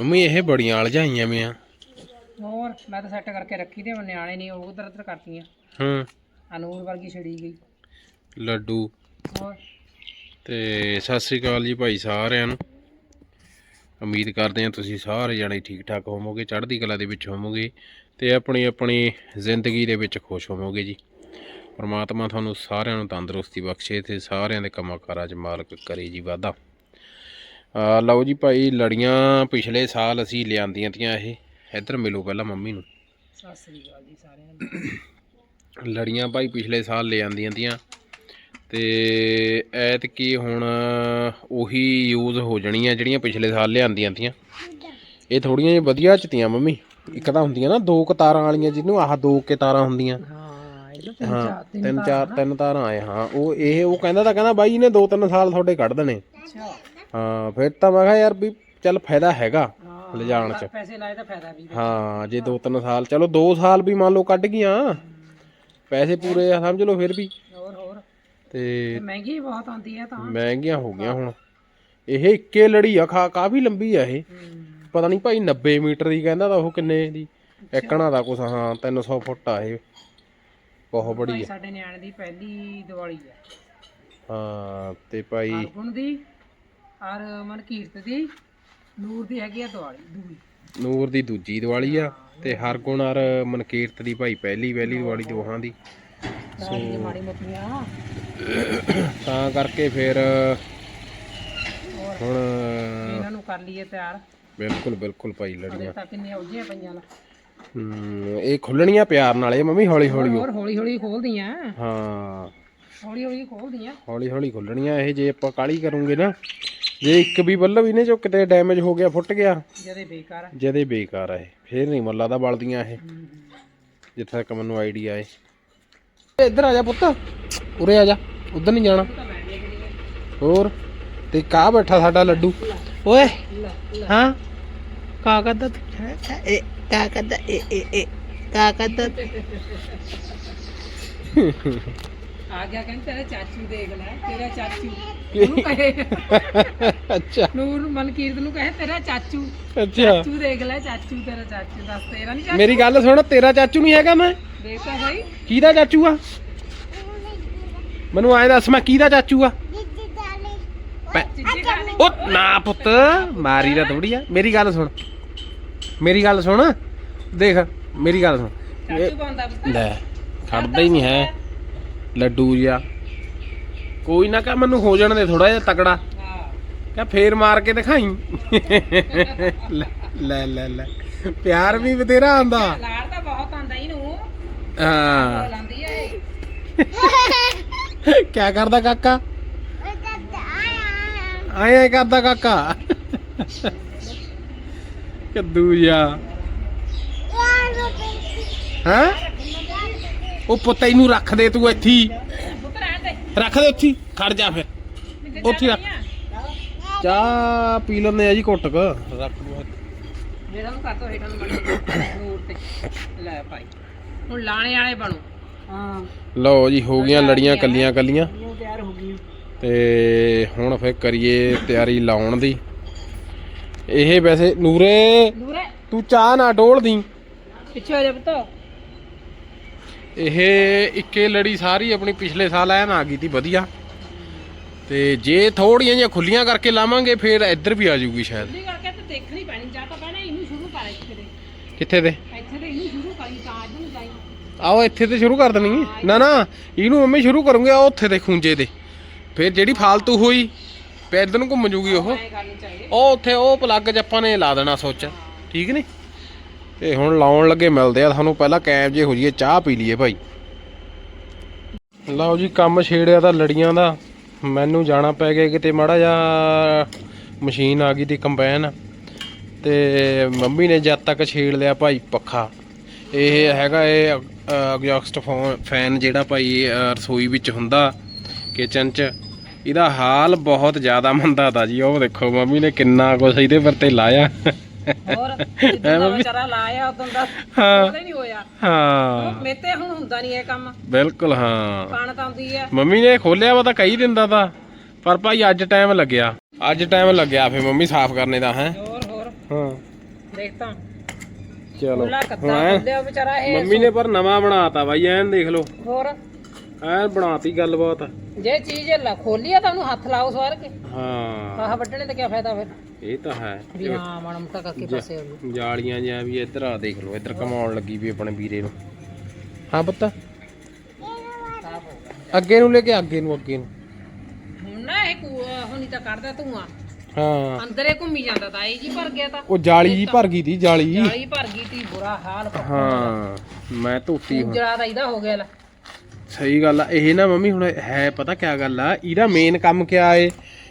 Mummy ਇਹ ਬੜੀਆਂ ਅਲਝਾਈਆਂ ਵੀਆਂ। ਹੋਰ ਮੈਂ ਤਾਂ ਸੈੱਟ ਕਰਕੇ ਰੱਖੀ ਤੇ ਨਿਆਣੇ ਨਹੀਂ ਉਹ ਉਧਰ ਉਧਰ ਕਰਤੀਆਂ। ਹੂੰ। ਅਨੂਰ ਵਰਗੀ ਛੜੀ ਗਈ। ਲੱਡੂ। ਹੋਰ? ਤੇ ਸਤਿ ਸ੍ਰੀ ਅਕਾਲ ਜੀ ਭਾਈ ਸਾਰਿਆਂ ਨੂੰ। ਉਮੀਦ ਕਰਦੇ ਹਾਂ ਤੁਸੀਂ ਸਾਰੇ ਜਣੇ ਠੀਕ ਠਾਕ ਹੋਵੋਗੇ ਚੜ੍ਹਦੀ ਕਲਾ ਦੇ ਵਿੱਚ ਹੋਵੋਗੇ ਤੇ ਆਪਣੀ ਆਪਣੀ ਜ਼ਿੰਦਗੀ ਦੇ ਵਿੱਚ ਖੁਸ਼ ਹੋਵੋਗੇ ਜੀ। ਪਰਮਾਤਮਾ ਤੁਹਾਨੂੰ ਸਾਰਿਆਂ ਨੂੰ ਤੰਦਰੁਸਤੀ ਬਖਸ਼ੇ ਤੇ ਸਾਰਿਆਂ ਦੇ ਕੰਮਾਂ ਕਾਰਾਂ 'ਚ ਮਾਲਕ ਕਰੇ ਜੀ ਵਾਧਾ। ਲਓ ਜੀ ਭਾਈ ਲੜੀਆਂ ਪਿਛਲੇ ਸਾਲ ਅਸੀਂ ਲਿਆਂਦੀਆਂ ਤੀਆਂ ਇਹ। ਇੱਧਰ ਮਿਲੋ ਪਹਿਲਾਂ ਮੰਮੀ ਨੂੰ। ਸਤਿ ਸ੍ਰੀ ਅਕਾਲ ਜੀ ਸਾਰਿਆਂ ਨੂੰ। ਲੜੀਆਂ ਭਾਈ ਪਿਛਲੇ ਸਾਲ ਲੈ ਆਂਦੀਆਂ ਤੀਆਂ ਤੇ ਐਤਕੀ ਹੁਣ ਉਹੀ ਯੂਜ਼ ਹੋ ਜਾਣੀਆਂ ਜਿਹੜੀਆਂ ਪਿਛਲੇ ਸਾਲ ਲਿਆਂਦੀਆਂ ਤੀਆਂ। ਇਹ ਥੋੜੀਆਂ ਜਿਹੀਆਂ ਵਧੀਆ ਚ ਤੀਆਂ ਮੰਮੀ। ਇੱਕ ਤਾਂ ਹੁੰਦੀਆਂ ਨਾ ਦੋ ਕਤਾਰਾਂ ਵਾਲੀਆਂ ਜਿਹਨੂੰ ਆਹ ਦੋ ਕੇ ਤਾਰਾਂ ਹੁੰਦੀਆਂ। ਹਾਂ ਇਹ ਤਾਂ ਹਾਂ ਤਿੰਨ ਚਾਰ ਤਿੰਨ ਤਾਰਾਂ ਆਏ ਹਾਂ। ਉਹ ਇਹ ਉਹ ਕਹਿੰਦਾ ਤਾਂ ਕਹਿੰਦਾ ਬਾਈ ਇਹਨੇ ਦੋ ਤਿੰਨ ਸਾਲ ਤੁਹਾਡੇ ਕੱਢ ਦੇਣੇ। ਅੱਛਾ। ਹਾਂ ਫਿਰ ਤਾਂ ਮੈਂ ਕਿਹਾ ਯਾਰ ਵੀ ਚੱਲ ਫਾਇਦਾ ਹੈਗਾ ਲਿਜਾਣ ਚ। ਪੈਸੇ ਲਾਏ ਤਾਂ ਫਾਇਦਾ ਵੀ ਹਾਂ ਜੇ ਦੋ ਤਿੰਨ ਸਾਲ ਚਲੋ ਦੋ ਸਾਲ ਵੀ ਮੰਨ ਲਓ ਕੱਢ ਗਈਆਂ। ਪੈਸੇ ਪੂਰੇ ਆ ਸਮਝ ਲਓ ਫਿਰ ਵੀ। ਹੋਰ ਹੋਰ। ਤੇ ਮਹਿੰਗੀ ਬਹੁਤ ਆਉਂਦੀ ਹੈ ਤਾਂ। ਮਹਿੰਗੀਆਂ ਹੋ ਗਈਆਂ ਹੁਣ। ਇਹ ਇੱਕੇ ਲੜੀ ਆ ਖਾ ਕਾਫੀ ਲੰਬੀ ਆ ਇਹ। ਪਤਾ ਨਹੀਂ ਭਾਈ 90 ਮੀਟਰ ਦੀ ਕਹਿੰਦਾ ਤਾਂ ਉਹ ਕਿੰਨੇ ਦੀ। ਇੱਕਣਾ ਦਾ ਕੁਛ ਹਾਂ 300 ਫੁੱਟ ਆ ਇਹ। ਬਹੁਤ ਬੜੀ ਆ। ਸਾਡੇ ਨਿਆਣੇ ਦੀ ਪਹਿਲੀ ਦੀਵਾਲੀ ਹੈ ਹਾਂ ਤੇ ਭਾਈ ਹਰਗੁਣ ਦੀ। ਔਰ ਮਨਕੀਰਤ ਦੀ ਨੂਰ ਦੀ ਹੈਗੀ ਆ ਦੀਵਾਲੀ ਦੂਈ। ਨੂਰ ਦੀ ਦੂਜੀ ਦੀਵਾਲੀ ਆ ਤੇ ਹਰਗੁਣ ਔਰ ਮਨਕੀਰਤ ਦੀ ਭਾਈ ਪਹਿਲੀ ਪਹਿਲੀ ਦੀਵਾਲੀ ਦੋਹਾਂ ਦੀ। ਮਾੜੀ ਮੋਟੀਆਂ ਤਾਂ ਕਰਕੇ ਫਿਰ ਹੁਣ ਇਹਨਾਂ ਨੂੰ ਕਰ ਲਈਏ ਤਿਆਰ। ਬਿਲਕੁਲ ਬਿਲਕੁਲ ਭਾਈ ਲੜੀਆਂ। ਤੱਕ ਕਿੰਨੀਆਂ ਉਲਝੀਆਂ ਪਈਆਂ ਨੇ। ਹੂੰ ਇਹ ਖੁੱਲਣੀਆਂ ਪਿਆਰ ਨਾਲ ਇਹ ਮੰਮੀ ਹੌਲੀ ਹੌਲੀ ਹੋਰ ਹੌਲੀ ਹੌਲੀ ਖੋਲਦੀਆਂ। ਹਾਂ। ਹੌਲੀ ਹੌਲੀ ਖੋਲਦੀਆਂ। ਹੌਲੀ ਹੌਲੀ ਖੁੱਲਣੀਆਂ ਇਹ ਜੇ ਆਪਾਂ ਕਾਲੀ ਕਰੂੰਗੇ ਨਾ ਜੇ ਇੱਕ ਵੀ ਬੱਲਬ ਇਹਨੇ ਚੋਂ ਕਿਤੇ ਡੈਮੇਜ ਹੋ ਗਿਆ ਫੁੱਟ ਗਿਆ। ਜਦੇ ਬੇਕਾਰ ਆ। ਜਦੇ ਬੇਕਾਰ ਆ ਇਹ। ਫੇਰ ਨਹੀਂ ਮੁੱਲਾ ਦਾ ਬਲਦੀਆਂ ਇਹ। ਜਿੱਥੇ ਤੱਕ ਮੈਨੂੰ ਆਈਡੀਆ ਏ ਇੱਧਰ ਆ ਜਾ ਪੁੱਤ। ਉਰੇ ਆ ਜਾ। ਉਧਰ ਨਹੀਂ ਜਾਣਾ। ਹੋਰ। ਤੇ ਕਾ ਬੈਠਾ ਸਾਡਾ ਲੱਡੂ? ਓਏ। ਹਾਂ? ਕਾ ਕਰਦਾ ਤੂੰ? ਇਹ ਕਾ ਕਰਦਾ? ਇਹ ਇਹ ਇਹ ਕਾ ਕਰਦਾ ਆ ਗਿਆ ਕਹਿੰਦੇ ਤੇਰਾ ਚਾਚੂ ਦੇਖ ਲੈ ਤੇਰਾ ਚਾਚੂ। ਉਹਨੂੰ ਕਹੇ। ਅੱਛਾ। ਨੂਰ ਮਨਕੀਰਤ ਨੂੰ ਕਹੇ ਤੇਰਾ ਚਾਚੂ। ਅੱਛਾ। ਚਾਚੂ ਦੇਖ ਲੈ ਚਾਚੂ ਤੇਰਾ ਚਾਚੂ ਦੱਸ ਤੇਰਾ ਨਹੀਂ ਚਾਚੂ? ਮੇਰੀ ਗੱਲ ਸੁਣ ਤੇਰਾ ਚਾਚੂ ਨਹੀਂ ਹੈਗਾ ਮੈਂ? ਦੇਖ ਤਾਂ ਸਹੀ ਕਿਹਦਾ ਚਾਚੂ ਆ? ਮੈਨੂੰ ਐਂ ਦੱਸ ਮੈਂ ਕਿਹਦਾ ਚਾਚੂ ਆ? ਉਹ ਨਾ ਪੁੱਤ ਮਾਰੀ ਦਾ ਥੋੜੀ ਆ। ਮੇਰੀ ਗੱਲ ਸੁਣ। ਮੇਰੀ ਗੱਲ ਸੁਣ। ਦੇਖ ਮੇਰੀ ਗੱਲ ਸੁਣ। ਚਾਚੂ ਲੈ ਖੜਦਾ ਹੀ ਨਹੀਂ ਹੈ। ਲੱਡੂ ਜਿਹਾ। ਕੋਈ ਨਾ ਕਹ ਮੈਨੂੰ ਹੋ ਜਾਣ ਦੇ ਥੋੜਾ ਜਿਹਾ ਤਕੜਾ। ਹਾਂ। ਕਹ ਫੇਰ ਮਾਰ ਕੇ ਦਿਖਾਈ। ਲੈ ਲੈ ਲੈ ਪਿਆਰ ਵੀ ਬਥੇਰਾ ਆਂਦਾ ਲਾੜ ਤਾਂ ਬਹੁਤ ਆਂਦਾ ਇਹਨੂੰ ਹਾਂ। ਲਾਂਦੀ ਆ ਇਹ। ਕੀ ਕਰਦਾ ਕਾਕਾ? ਆਏ ਆਏ ਕਰਦਾ ਕਾਕਾ। ਕੱਦੂ ਜਾ ਹਾਂ? ਉਹ ਪੁੱਤ ਇਹਨੂੰ ਰੱਖ ਦੇ ਤੂੰ ਇੱਥੇ ਹੀ। ਰੱਖ ਦੇ ਉੱਥੇ ਹੀ। ਖੜ ਜਾ ਫਿਰ। ਉੱਥੇ ਰੱਖ। ਚਾਹ ਪੀ ਲੈਂਦੇ ਆ ਜੀ ਘੁੱਟ ਕ। ਰੱਖ ਦੂੰ ਮੇਰਾ ਨੂੰ ਕਰ ਦੋ ਹੇਠਾਂ ਨੂੰ ਬਣ ਨੂਰ ਤੇ। ਲੈ ਭਾਈ। ਹੁਣ ਲਾਣੇ ਵਾਲੇ ਬਣੋ। ਹਾਂ। ਲਓ ਜੀ ਹੋ ਗਈਆਂ ਲੜੀਆਂ ਕੱਲੀਆਂ ਕੱਲੀਆਂ। ਉਹ ਤਿਆਰ ਹੋ ਗਈ। ਤੇ ਹੁਣ ਫਿਰ ਕਰੀਏ ਤਿਆਰੀ ਲਾਉਣ ਦੀ। ਇਹ ਵੈਸੇ ਨੂਰੇ ਨੂਰੇ। ਤੂੰ ਚਾਹ ਨਾ ਡੋਲਦੀ। ਪਿੱਛੇ ਹੋ ਜਾ ਪੁੱਤ। ਇਹ ਇੱਕੇ ਲੜੀ ਸਾਰੀ ਆਪਣੀ ਪਿਛਲੇ ਸਾਲ ਐਨ ਆ ਗਈ ਤੀ ਵਧੀਆ। ਤੇ ਜੇ ਥੋੜੀਆਂ ਜਿਹੀਆਂ ਖੁੱਲੀਆਂ ਕਰਕੇ ਲਾਵਾਂਗੇ ਫਿਰ ਇੱਧਰ ਵੀ ਆ ਜਾਊਗੀ ਸ਼ਾਇਦ। ਇਹ ਕਰਕੇ ਤੇ ਦੇਖਣੀ ਪੈਣੀ ਜਾਂ ਤਾਂ ਪਹਿਲਾਂ ਇਹਨੂੰ ਸ਼ੁਰੂ ਕਰ ਇੱਥੇ ਦੇ। ਕਿੱਥੇ ਤੇ ਇੱਥੇ ਤੇ ਇਹਨੂੰ ਸ਼ੁਰੂ ਕਰੀ ਤਾਂ ਅੱਜ ਨੂੰ ਜਾਈ ਆਓ ਇੱਥੇ ਤੇ ਸ਼ੁਰੂ ਕਰ ਦੇਣੀ। ਨਾ ਨਾ ਇਹਨੂੰ ਮੰਮੀ ਸ਼ੁਰੂ ਕਰੂੰਗੇ ਆ ਉੱਥੇ ਤੇ ਖੂੰਜੇ ਦੇ। ਫਿਰ ਜਿਹੜੀ ਫਾਲਤੂ ਹੋਈ ਇੱਧਰ ਨੂੰ ਘੁੰਮ ਜੂਗੀ ਉਹ। ਉਹ ਉੱਥੇ ਉਹ ਪਲੱਗ ਆਪਾਂ ਨੇ ਲਾ ਦੇਣਾ ਸੁੱਚ। ਠੀਕ ਨੇ? ਤੇ ਹੁਣ ਲਾਉਣ ਲੱਗੇ ਮਿਲਦੇ ਆ ਤੁਹਾਨੂੰ ਪਹਿਲਾਂ ਕੈਬ ਜੇ ਹੋ ਜੀਏ ਚਾਹ ਪੀ ਲਈਏ ਭਾਈ। ਲਓ ਜੀ ਕੰਮ ਛੇੜਿਆ ਤਾਂ ਲੜੀਆਂ ਦਾ। ਮੈਨੂੰ ਜਾਣਾ ਪੈ ਗਿਆ ਕਿਤੇ ਮਾੜਾ ਜਿਹਾ ਮਸ਼ੀਨ ਆ ਗਈ ਤੀ ਕੰਬਾਈਨ। ਤੇ ਮੰਮੀ ਨੇ ਜਦ ਤੱਕ ਛੇੜ ਲਿਆ ਭਾਈ ਪੱਖਾ। ਇਹ ਹੈਗਾ ਇਹ ਐਗਜ਼ੌਸਟ ਫੈਨ ਜਿਹੜਾ ਭਾਈ ਅਹ, ਰਸੋਈ ਵਿੱਚ ਹੁੰਦਾ ਕਿਚਨ 'ਚ। ਇਹਦਾ ਹਾਲ ਬਹੁਤ ਜ਼ਿਆਦਾ ਮੰਦਾ ਤਾ ਜੀ ਉਹ ਦੇਖੋ ਮੰਮੀ ਨੇ ਕਿੰਨਾ ਕੁਛ ਇਹਦੇ ਪਰ ਤੇ ਲਾਇਆ। ਹੋਰ ਜਿੱਦਾਂ ਦਾ ਵਿਚਾਰਾ ਲਾਇਆ ਉਦੋਂ ਦਾ ਹਾਂ। ਨਹੀਂ ਹੋਇਆ। ਹਾਂ। ਮੇਤੇ ਹੁਣ ਹੁੰਦਾ ਨਹੀਂ ਇਹ ਕੰਮ। ਬਿਲਕੁਲ ਹਾਂ। ਪਾਣ ਤਾਂ ਆਉਂਦੀ ਆ। ਮੰਮੀ ਨੇ ਖੋਲਿਆ ਵਾ ਤਾਂ ਕਹੀ ਦਿੰਦਾ ਤਾ ਪਰ ਭਾਈ ਅੱਜ ਟਾਈਮ ਲੱਗਿਆ। ਅੱਜ ਟਾਈਮ ਲੱਗਿਆ ਫੇ ਮੰਮੀ ਸਾਫ਼ ਕਰਨੇ ਦਾ ਹੈ? ਹੋਰ ਹੋਰ। ਹਾਂ। ਦੇਖ ਤਾਂ ਚਲੋ ਮੰਮੀ ਨੇ ਪਰ ਨਵਾਂ ਬਣਾਤਾ ਬਾਈ ਐਨ ਦੇਖ ਲਓ। ਹੋਰ? ਐਨ ਬਣਾਤੀ ਗੱਲਬਾਤ। ਜੇ ਚੀਜ਼ ਲਾ ਖੋਲੀ ਆ ਤਾਂ ਉਹਨੂੰ ਹੱਥ ਲਾਓ ਸਵਾਰ ਕੇ। ਹਾਂ। ਆਹ ਵੱਢਣੇ ਤੇ ਕੀ ਫਾਇਦਾ ਫਿਰ? ਇਹ ਤਾਂ ਹੈ। ਵੀ ਹਾਂ ਮਾੜਾ ਮੋਟਾ ਕਰਕੇ ਪਾਸੇ ਹੋ। ਜਾਲੀਆਂ ਜਿਹਾ ਵੀ ਇੱਧਰ ਆ ਦੇਖ ਲਓ ਇੱਧਰ ਕਮਾਉਣ ਲੱਗੀ ਵੀ ਆਪਣੇ ਵੀਰੇ ਨੂੰ। ਹਾਂ ਪੁੱਤ। ਅੱਗੇ ਨੂੰ ਲੈ ਕੇ ਅੱਗੇ ਨੂੰ ਅੱਗੇ ਨੂੰ। ਹੁਣ ਨਾ ਇਹ ਹੁਣੀ ਤਾਂ ਕੱਢਦਾ ਧੂਆਂ। ਹਾਂ। ਅੰਦਰੇ ਘੁੰਮੀ ਜਾਂਦਾ ਤਾਂ ਇਹ ਜੀ ਭਰ ਗਿਆ ਤਾਂ। ਉਹ ਜਾਲੀ ਜੀ ਭਰ ਗਈ ਤੀ ਜਾਲੀ ਜਾਲੀ ਭਰ ਗਈ ਤੀ ਬੁਰਾ ਹਾਲ ਹਾਂ ਮੈਂ ਧੋਤੀ ਹੁਣ। ਜਰਾ ਤਾਂ ਇਹਦਾ ਹੋ ਗਿਆ ਲੈ। ਸਹੀ ਗੱਲ ਆ ਇਹ ਨਾ ਮੰਮੀ ਹੁਣ ਹੈ ਪਤਾ ਕਿਆ ਗੱਲ ਆ ਇਹਦਾ ਮੇਨ ਕੰਮ ਕਿਆ ਏ?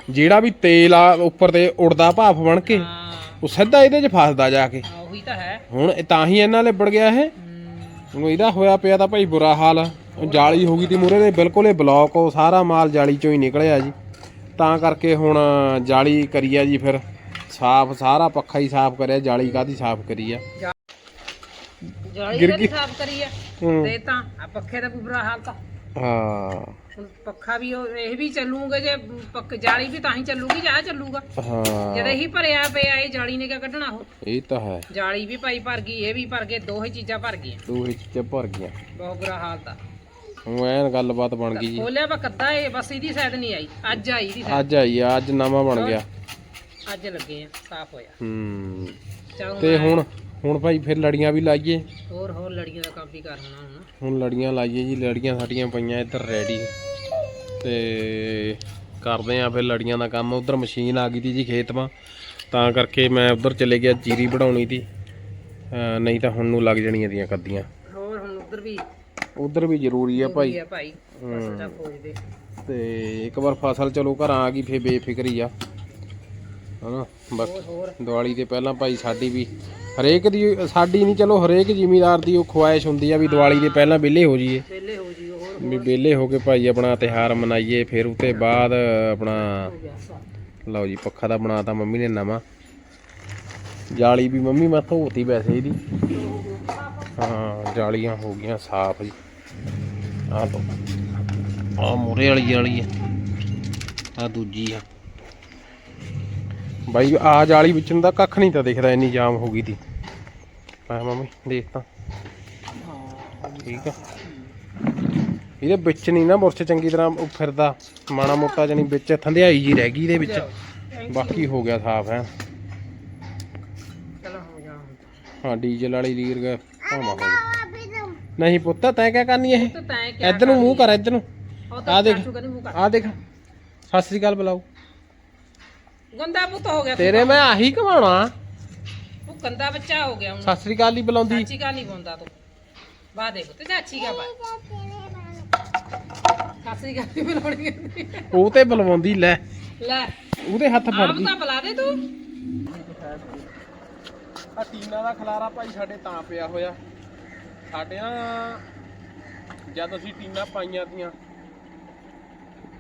ਜਿਹੜਾ ਵੀ ਤੇਲ ਆ ਉੱਪਰ ਤੇ ਉੜਦਾ ਭਾਫ ਬਣ ਕੇ ਉਹ ਸਿੱਧਾ ਇਹਦੇ 'ਚ ਫਸਦਾ ਜਾ ਕੇ। ਉਹੀ ਤਾਂ ਹੈ। ਹੁਣ ਇਹ ਤਾਂ ਹੀ ਇਹਨਾਂ ਲਿਬੜ ਗਿਆ ਇਹ। ਹੁਣ ਇਹਦਾ ਹੋਇਆ ਪਿਆ ਤਾਂ ਭਾਈ ਬੁਰਾ ਹਾਲ ਆ। ਉਹ ਜਾਲੀ ਹੋ ਗਈ ਤੀ ਮੂਰੇ ਦੇ ਬਿਲਕੁਲ ਇਹ ਬਲੌਕ ਉਹ ਸਾਰਾ ਮਾਲ ਜਾਲੀ ਚੋਂ ਹੀ ਨਿਕਲਿਆ ਜੀ। ਤਾਂ ਕਰਕੇ ਹੁਣ ਜਾਲੀ ਕਰੀ ਆ ਜੀ ਫਿਰ। ਸਾਫ਼ ਸਾਰਾ ਪੱਖਾ ਹੀ ਸਾਫ਼ ਕਰਿਆ ਜਾਲੀ ਕਾਦੀ ਸਾਫ਼ ਕਰੀ ਆ? ਜਾਲੀ ਗਿਰ ਗਈ। ਸਾਫ਼ ਕਰੀ ਆ। ਹੂੰ। ਤੇ ਤਾਂ ਆ ਪੱਖੇ ਦਾ ਵੀ ਬੁਰਾ ਹਾਲ ਤਾਂ। ਹਾਂ। ਹੁਣ ਪੱਖਾ ਵੀ ਉਹ- ਇਹ ਵੀ ਚੱਲੂਗਾ ਜੇ ਪੱਕ ਜਾਲੀ ਵੀ ਤਾਂ ਹੀ ਚੱਲੂਗੀ ਜਾਂ ਚੱਲੂਗਾ। ਹਾਂ। ਜਦ ਇਹੀ ਭਰਿਆ ਪਿਆ ਇਹ ਜਾਲੀ ਨੇ ਕਿਆ ਕੱਢਣਾ ਉਹ? ਇਹ ਤਾਂ ਹੈ। ਜਾਲੀ ਵੀ ਭਾਈ ਭਰ ਗਈ ਇਹ ਵੀ ਭਰ ਗਏ ਦੋਹੇ ਚੀਜ਼ਾਂ ਭਰ ਗਈਆਂ। ਦੋ ਚੀਜ਼ਾਂ ਭਰ ਗਈਆਂ। ਬਹੁਤ ਬੁਰਾ ਹਾਲ ਤਾਂ। ਹੁਣ ਐਨ ਗੱਲਬਾਤ ਬਣ ਗਈ ਜੀ। ਖੋਲਿਆ ਵਾ ਕੱਦਾ ਇਹ ਬਸ ਇਹਦੀ ਸਾਈਡ ਨਹੀਂ ਆਈ। ਅੱਜ ਆਈ ਦੀ side। ਅੱਜ ਆਈ ਆ ਅੱਜ ਨਵਾਂ ਬਣ ਗਿਆ। ਅੱਜ ਲੱਗੇ ਆ ਸਾਫ਼ ਹੋਇਆ। ਹੂੰ। ਚਲੋ ਤੇ ਹੁਣ ਹੁਣ ਭਾਈ ਫਿਰ ਲੜੀਆਂ ਵੀ ਲਾਈਏ। ਹੋਰ ਹੋਰ ਲੜੀਆਂ ਦਾ ਕੰਮ ਵੀ ਕਰਨਾ ਹੁਣ ਹੁਣ। ਲੜੀਆਂ ਲਾਈਏ ਜੀ ਲੜੀਆਂ ਸਾਡੀਆਂ ਪਈਆਂ ਇੱਧਰ ਰੈਡੀ ਤੇ ਕਰਦੇ ਆ ਫਿਰ ਲੜੀਆਂ ਦਾ ਕੰਮ। ਉਧਰ ਮਸ਼ੀਨ ਆ ਗਈ ਤੀ ਜੀ ਖੇਤ ਮਾ ਤਾਂ ਕਰਕੇ ਮੈਂ ਉਧਰ ਚਲੇ ਗਿਆ ਜੀਰੀ ਵਢਾਉਣੀ ਤੀ। ਨਹੀਂ ਤਾਂ ਹੁਣ ਨੂੰ ਲੱਗ ਜਾਣੀਆਂ ਦੀਆਂ ਕੱਦੀਆਂ। ਹੋਰ ਹੁਣ ਉਧਰ ਵੀ ਉਧਰ ਵੀ ਜ਼ਰੂਰੀ ਆ ਭਾਈ। ਜ਼ਰੂਰੀ ਆ ਭਾਈ। ਫਸਲ ਦਾ ਖੋਜਦੇ ਤੇ ਇੱਕ ਵਾਰ ਫਸਲ ਚਲੋ ਘਰਾਂ ਆ ਗਈ ਫੇ ਬੇਫਿਕਰੀ ਆ। ਹਨਾ? ਬਸ, ਦੀਵਾਲੀ ਦੇ ਪਹਿਲਾਂ ਭਾਈ ਸਾਡੀ ਵੀ ਹਰੇਕ ਦੀ, ਸਾਡੀ ਨਹੀਂ, ਚਲੋ ਹਰੇਕ ਜ਼ਿਮੀਦਾਰ ਦੀ ਉਹ ਖੁਆਇਸ਼ ਹੁੰਦੀ ਆ ਵੀ ਦੀਵਾਲੀ ਦੇ ਪਹਿਲਾਂ ਵਿਹਲੇ ਹੋ ਜਾਈਏ। ਵਿਹਲੇ ਹੋ ਜੀ ਹੋਰ ਵੀ ਵਿਹਲੇ ਹੋ ਕੇ ਭਾਈ ਆਪਣਾ ਤਿਹਾਰ ਮਨਾਈਏ, ਫਿਰ ਉਤੇ ਬਾਅਦ ਆਪਣਾ, ਲਓ ਜੀ, ਪੱਖਾ ਦਾ ਬਣਾਤਾ ਮੰਮੀ ਨੇ ਨਵਾਂ। ਜਾਲੀ ਵੀ ਮੰਮੀ ਮੈਂ ਧੋਤੀ ਵੈਸੇ ਇਹਦੀ। ਹਾਂ, ਜਾਲੀਆਂ ਹੋ ਗਈਆਂ ਸਾਫ਼ ਜੀ। ਆਹ ਲਓ, ਆਹ ਮੂਰੇ ਵਾਲੀ ਜਾਲੀ ਆ ਆ ਦੂਜੀ ਆ। ਬਾਈ ਆ ਜਾਲੀ ਵਿੱਚੋਂ ਦਾ ਕੱਖ ਨਹੀਂ ਤਾਂ ਦਿਖਦਾ ਇੰਨੀ ਜਾਮ ਹੋ ਗਈ ਤੀ ਮੈਂ ਮੰਮੀ ਦੇਖ ਤਾਂ। ਠੀਕ ਆ। ਇਹਦੇ ਵਿੱਚ ਨਹੀਂ ਨਾ ਮੁਰਚ ਚੰਗੀ ਤਰ੍ਹਾਂ ਫਿਰਦਾ ਮਾਣਾ ਮੋਟਾ ਜਣੀ ਵਿੱਚ ਥੰਧਿਆਈ ਜੀ ਰਹਿ ਗਈ ਇਹਦੇ ਵਿੱਚ। ਬਾਕੀ ਹੋ ਗਿਆ ਸਾਫ਼ ਹੈ। ਹੋ ਡੀਜ਼ਲ ਵਾਲੀ ਲੀਰ ਗਿਆ ਭਾਵਾਂ ਹੋ ਗਿਆ ਨਹੀਂ ਪੁੱਤ ਤੈਂ ਕਿਆ ਕਰਨੀ ਇਹ? ਇੱਧਰ ਨੂੰ ਮੂੰਹ ਕਰ ਇੱਧਰ ਨੂੰ। ਆ ਦੇਖ। ਆ ਦੇਖ। ਸਤਿ ਸ੍ਰੀ ਅਕਾਲ ਬੁਲਾਓ। ਗੰਦਾ ਪੁੱਤ ਹੋ ਗਿਆ ਤੇਰੇ ਮੈਂ ਆਹੀ ਘਵਾਉਣਾ ਤੂੰ ਗੰਦਾ ਬੱਚਾ ਹੋ ਗਿਆ ਹੁਣ। ਸਤਿ ਸ੍ਰੀ ਅਕਾਲ ਹੀ ਬੁਲਾਉਂਦੀ। ਚਾਚੀ ਕਾ ਨਹੀਂ ਬੋਲਦਾ ਤੂੰ। ਬਾਹ ਦੇਖ ਤੇ ਚਾਚੀ ਕਾ ਬਾ ਕਾਸੀ ਕਾ ਨਹੀਂ ਬੁਲਾਉਣੀ ਕਹਿੰਦੀ। ਉਹ ਤੇ ਬੁਲਵਾਉਂਦੀ ਲੈ। ਲੈ ਉਹਦੇ ਹੱਥ ਆਪ ਫੜਦੀ ਤਾਂ ਬੁਲਾ ਦੇ ਤੂੰ। ਆ ਟੀਨਾ ਦਾ ਖਲਾਰਾ ਭਾਈ ਸਾਡੇ ਤਾਂ ਪਿਆ ਹੋਇਆ। ਸਾਡੇ ਨਾ ਜਦ ਅਸੀਂ ਟੀਨਾ ਪਾਈਆਂ ਤੀਆਂ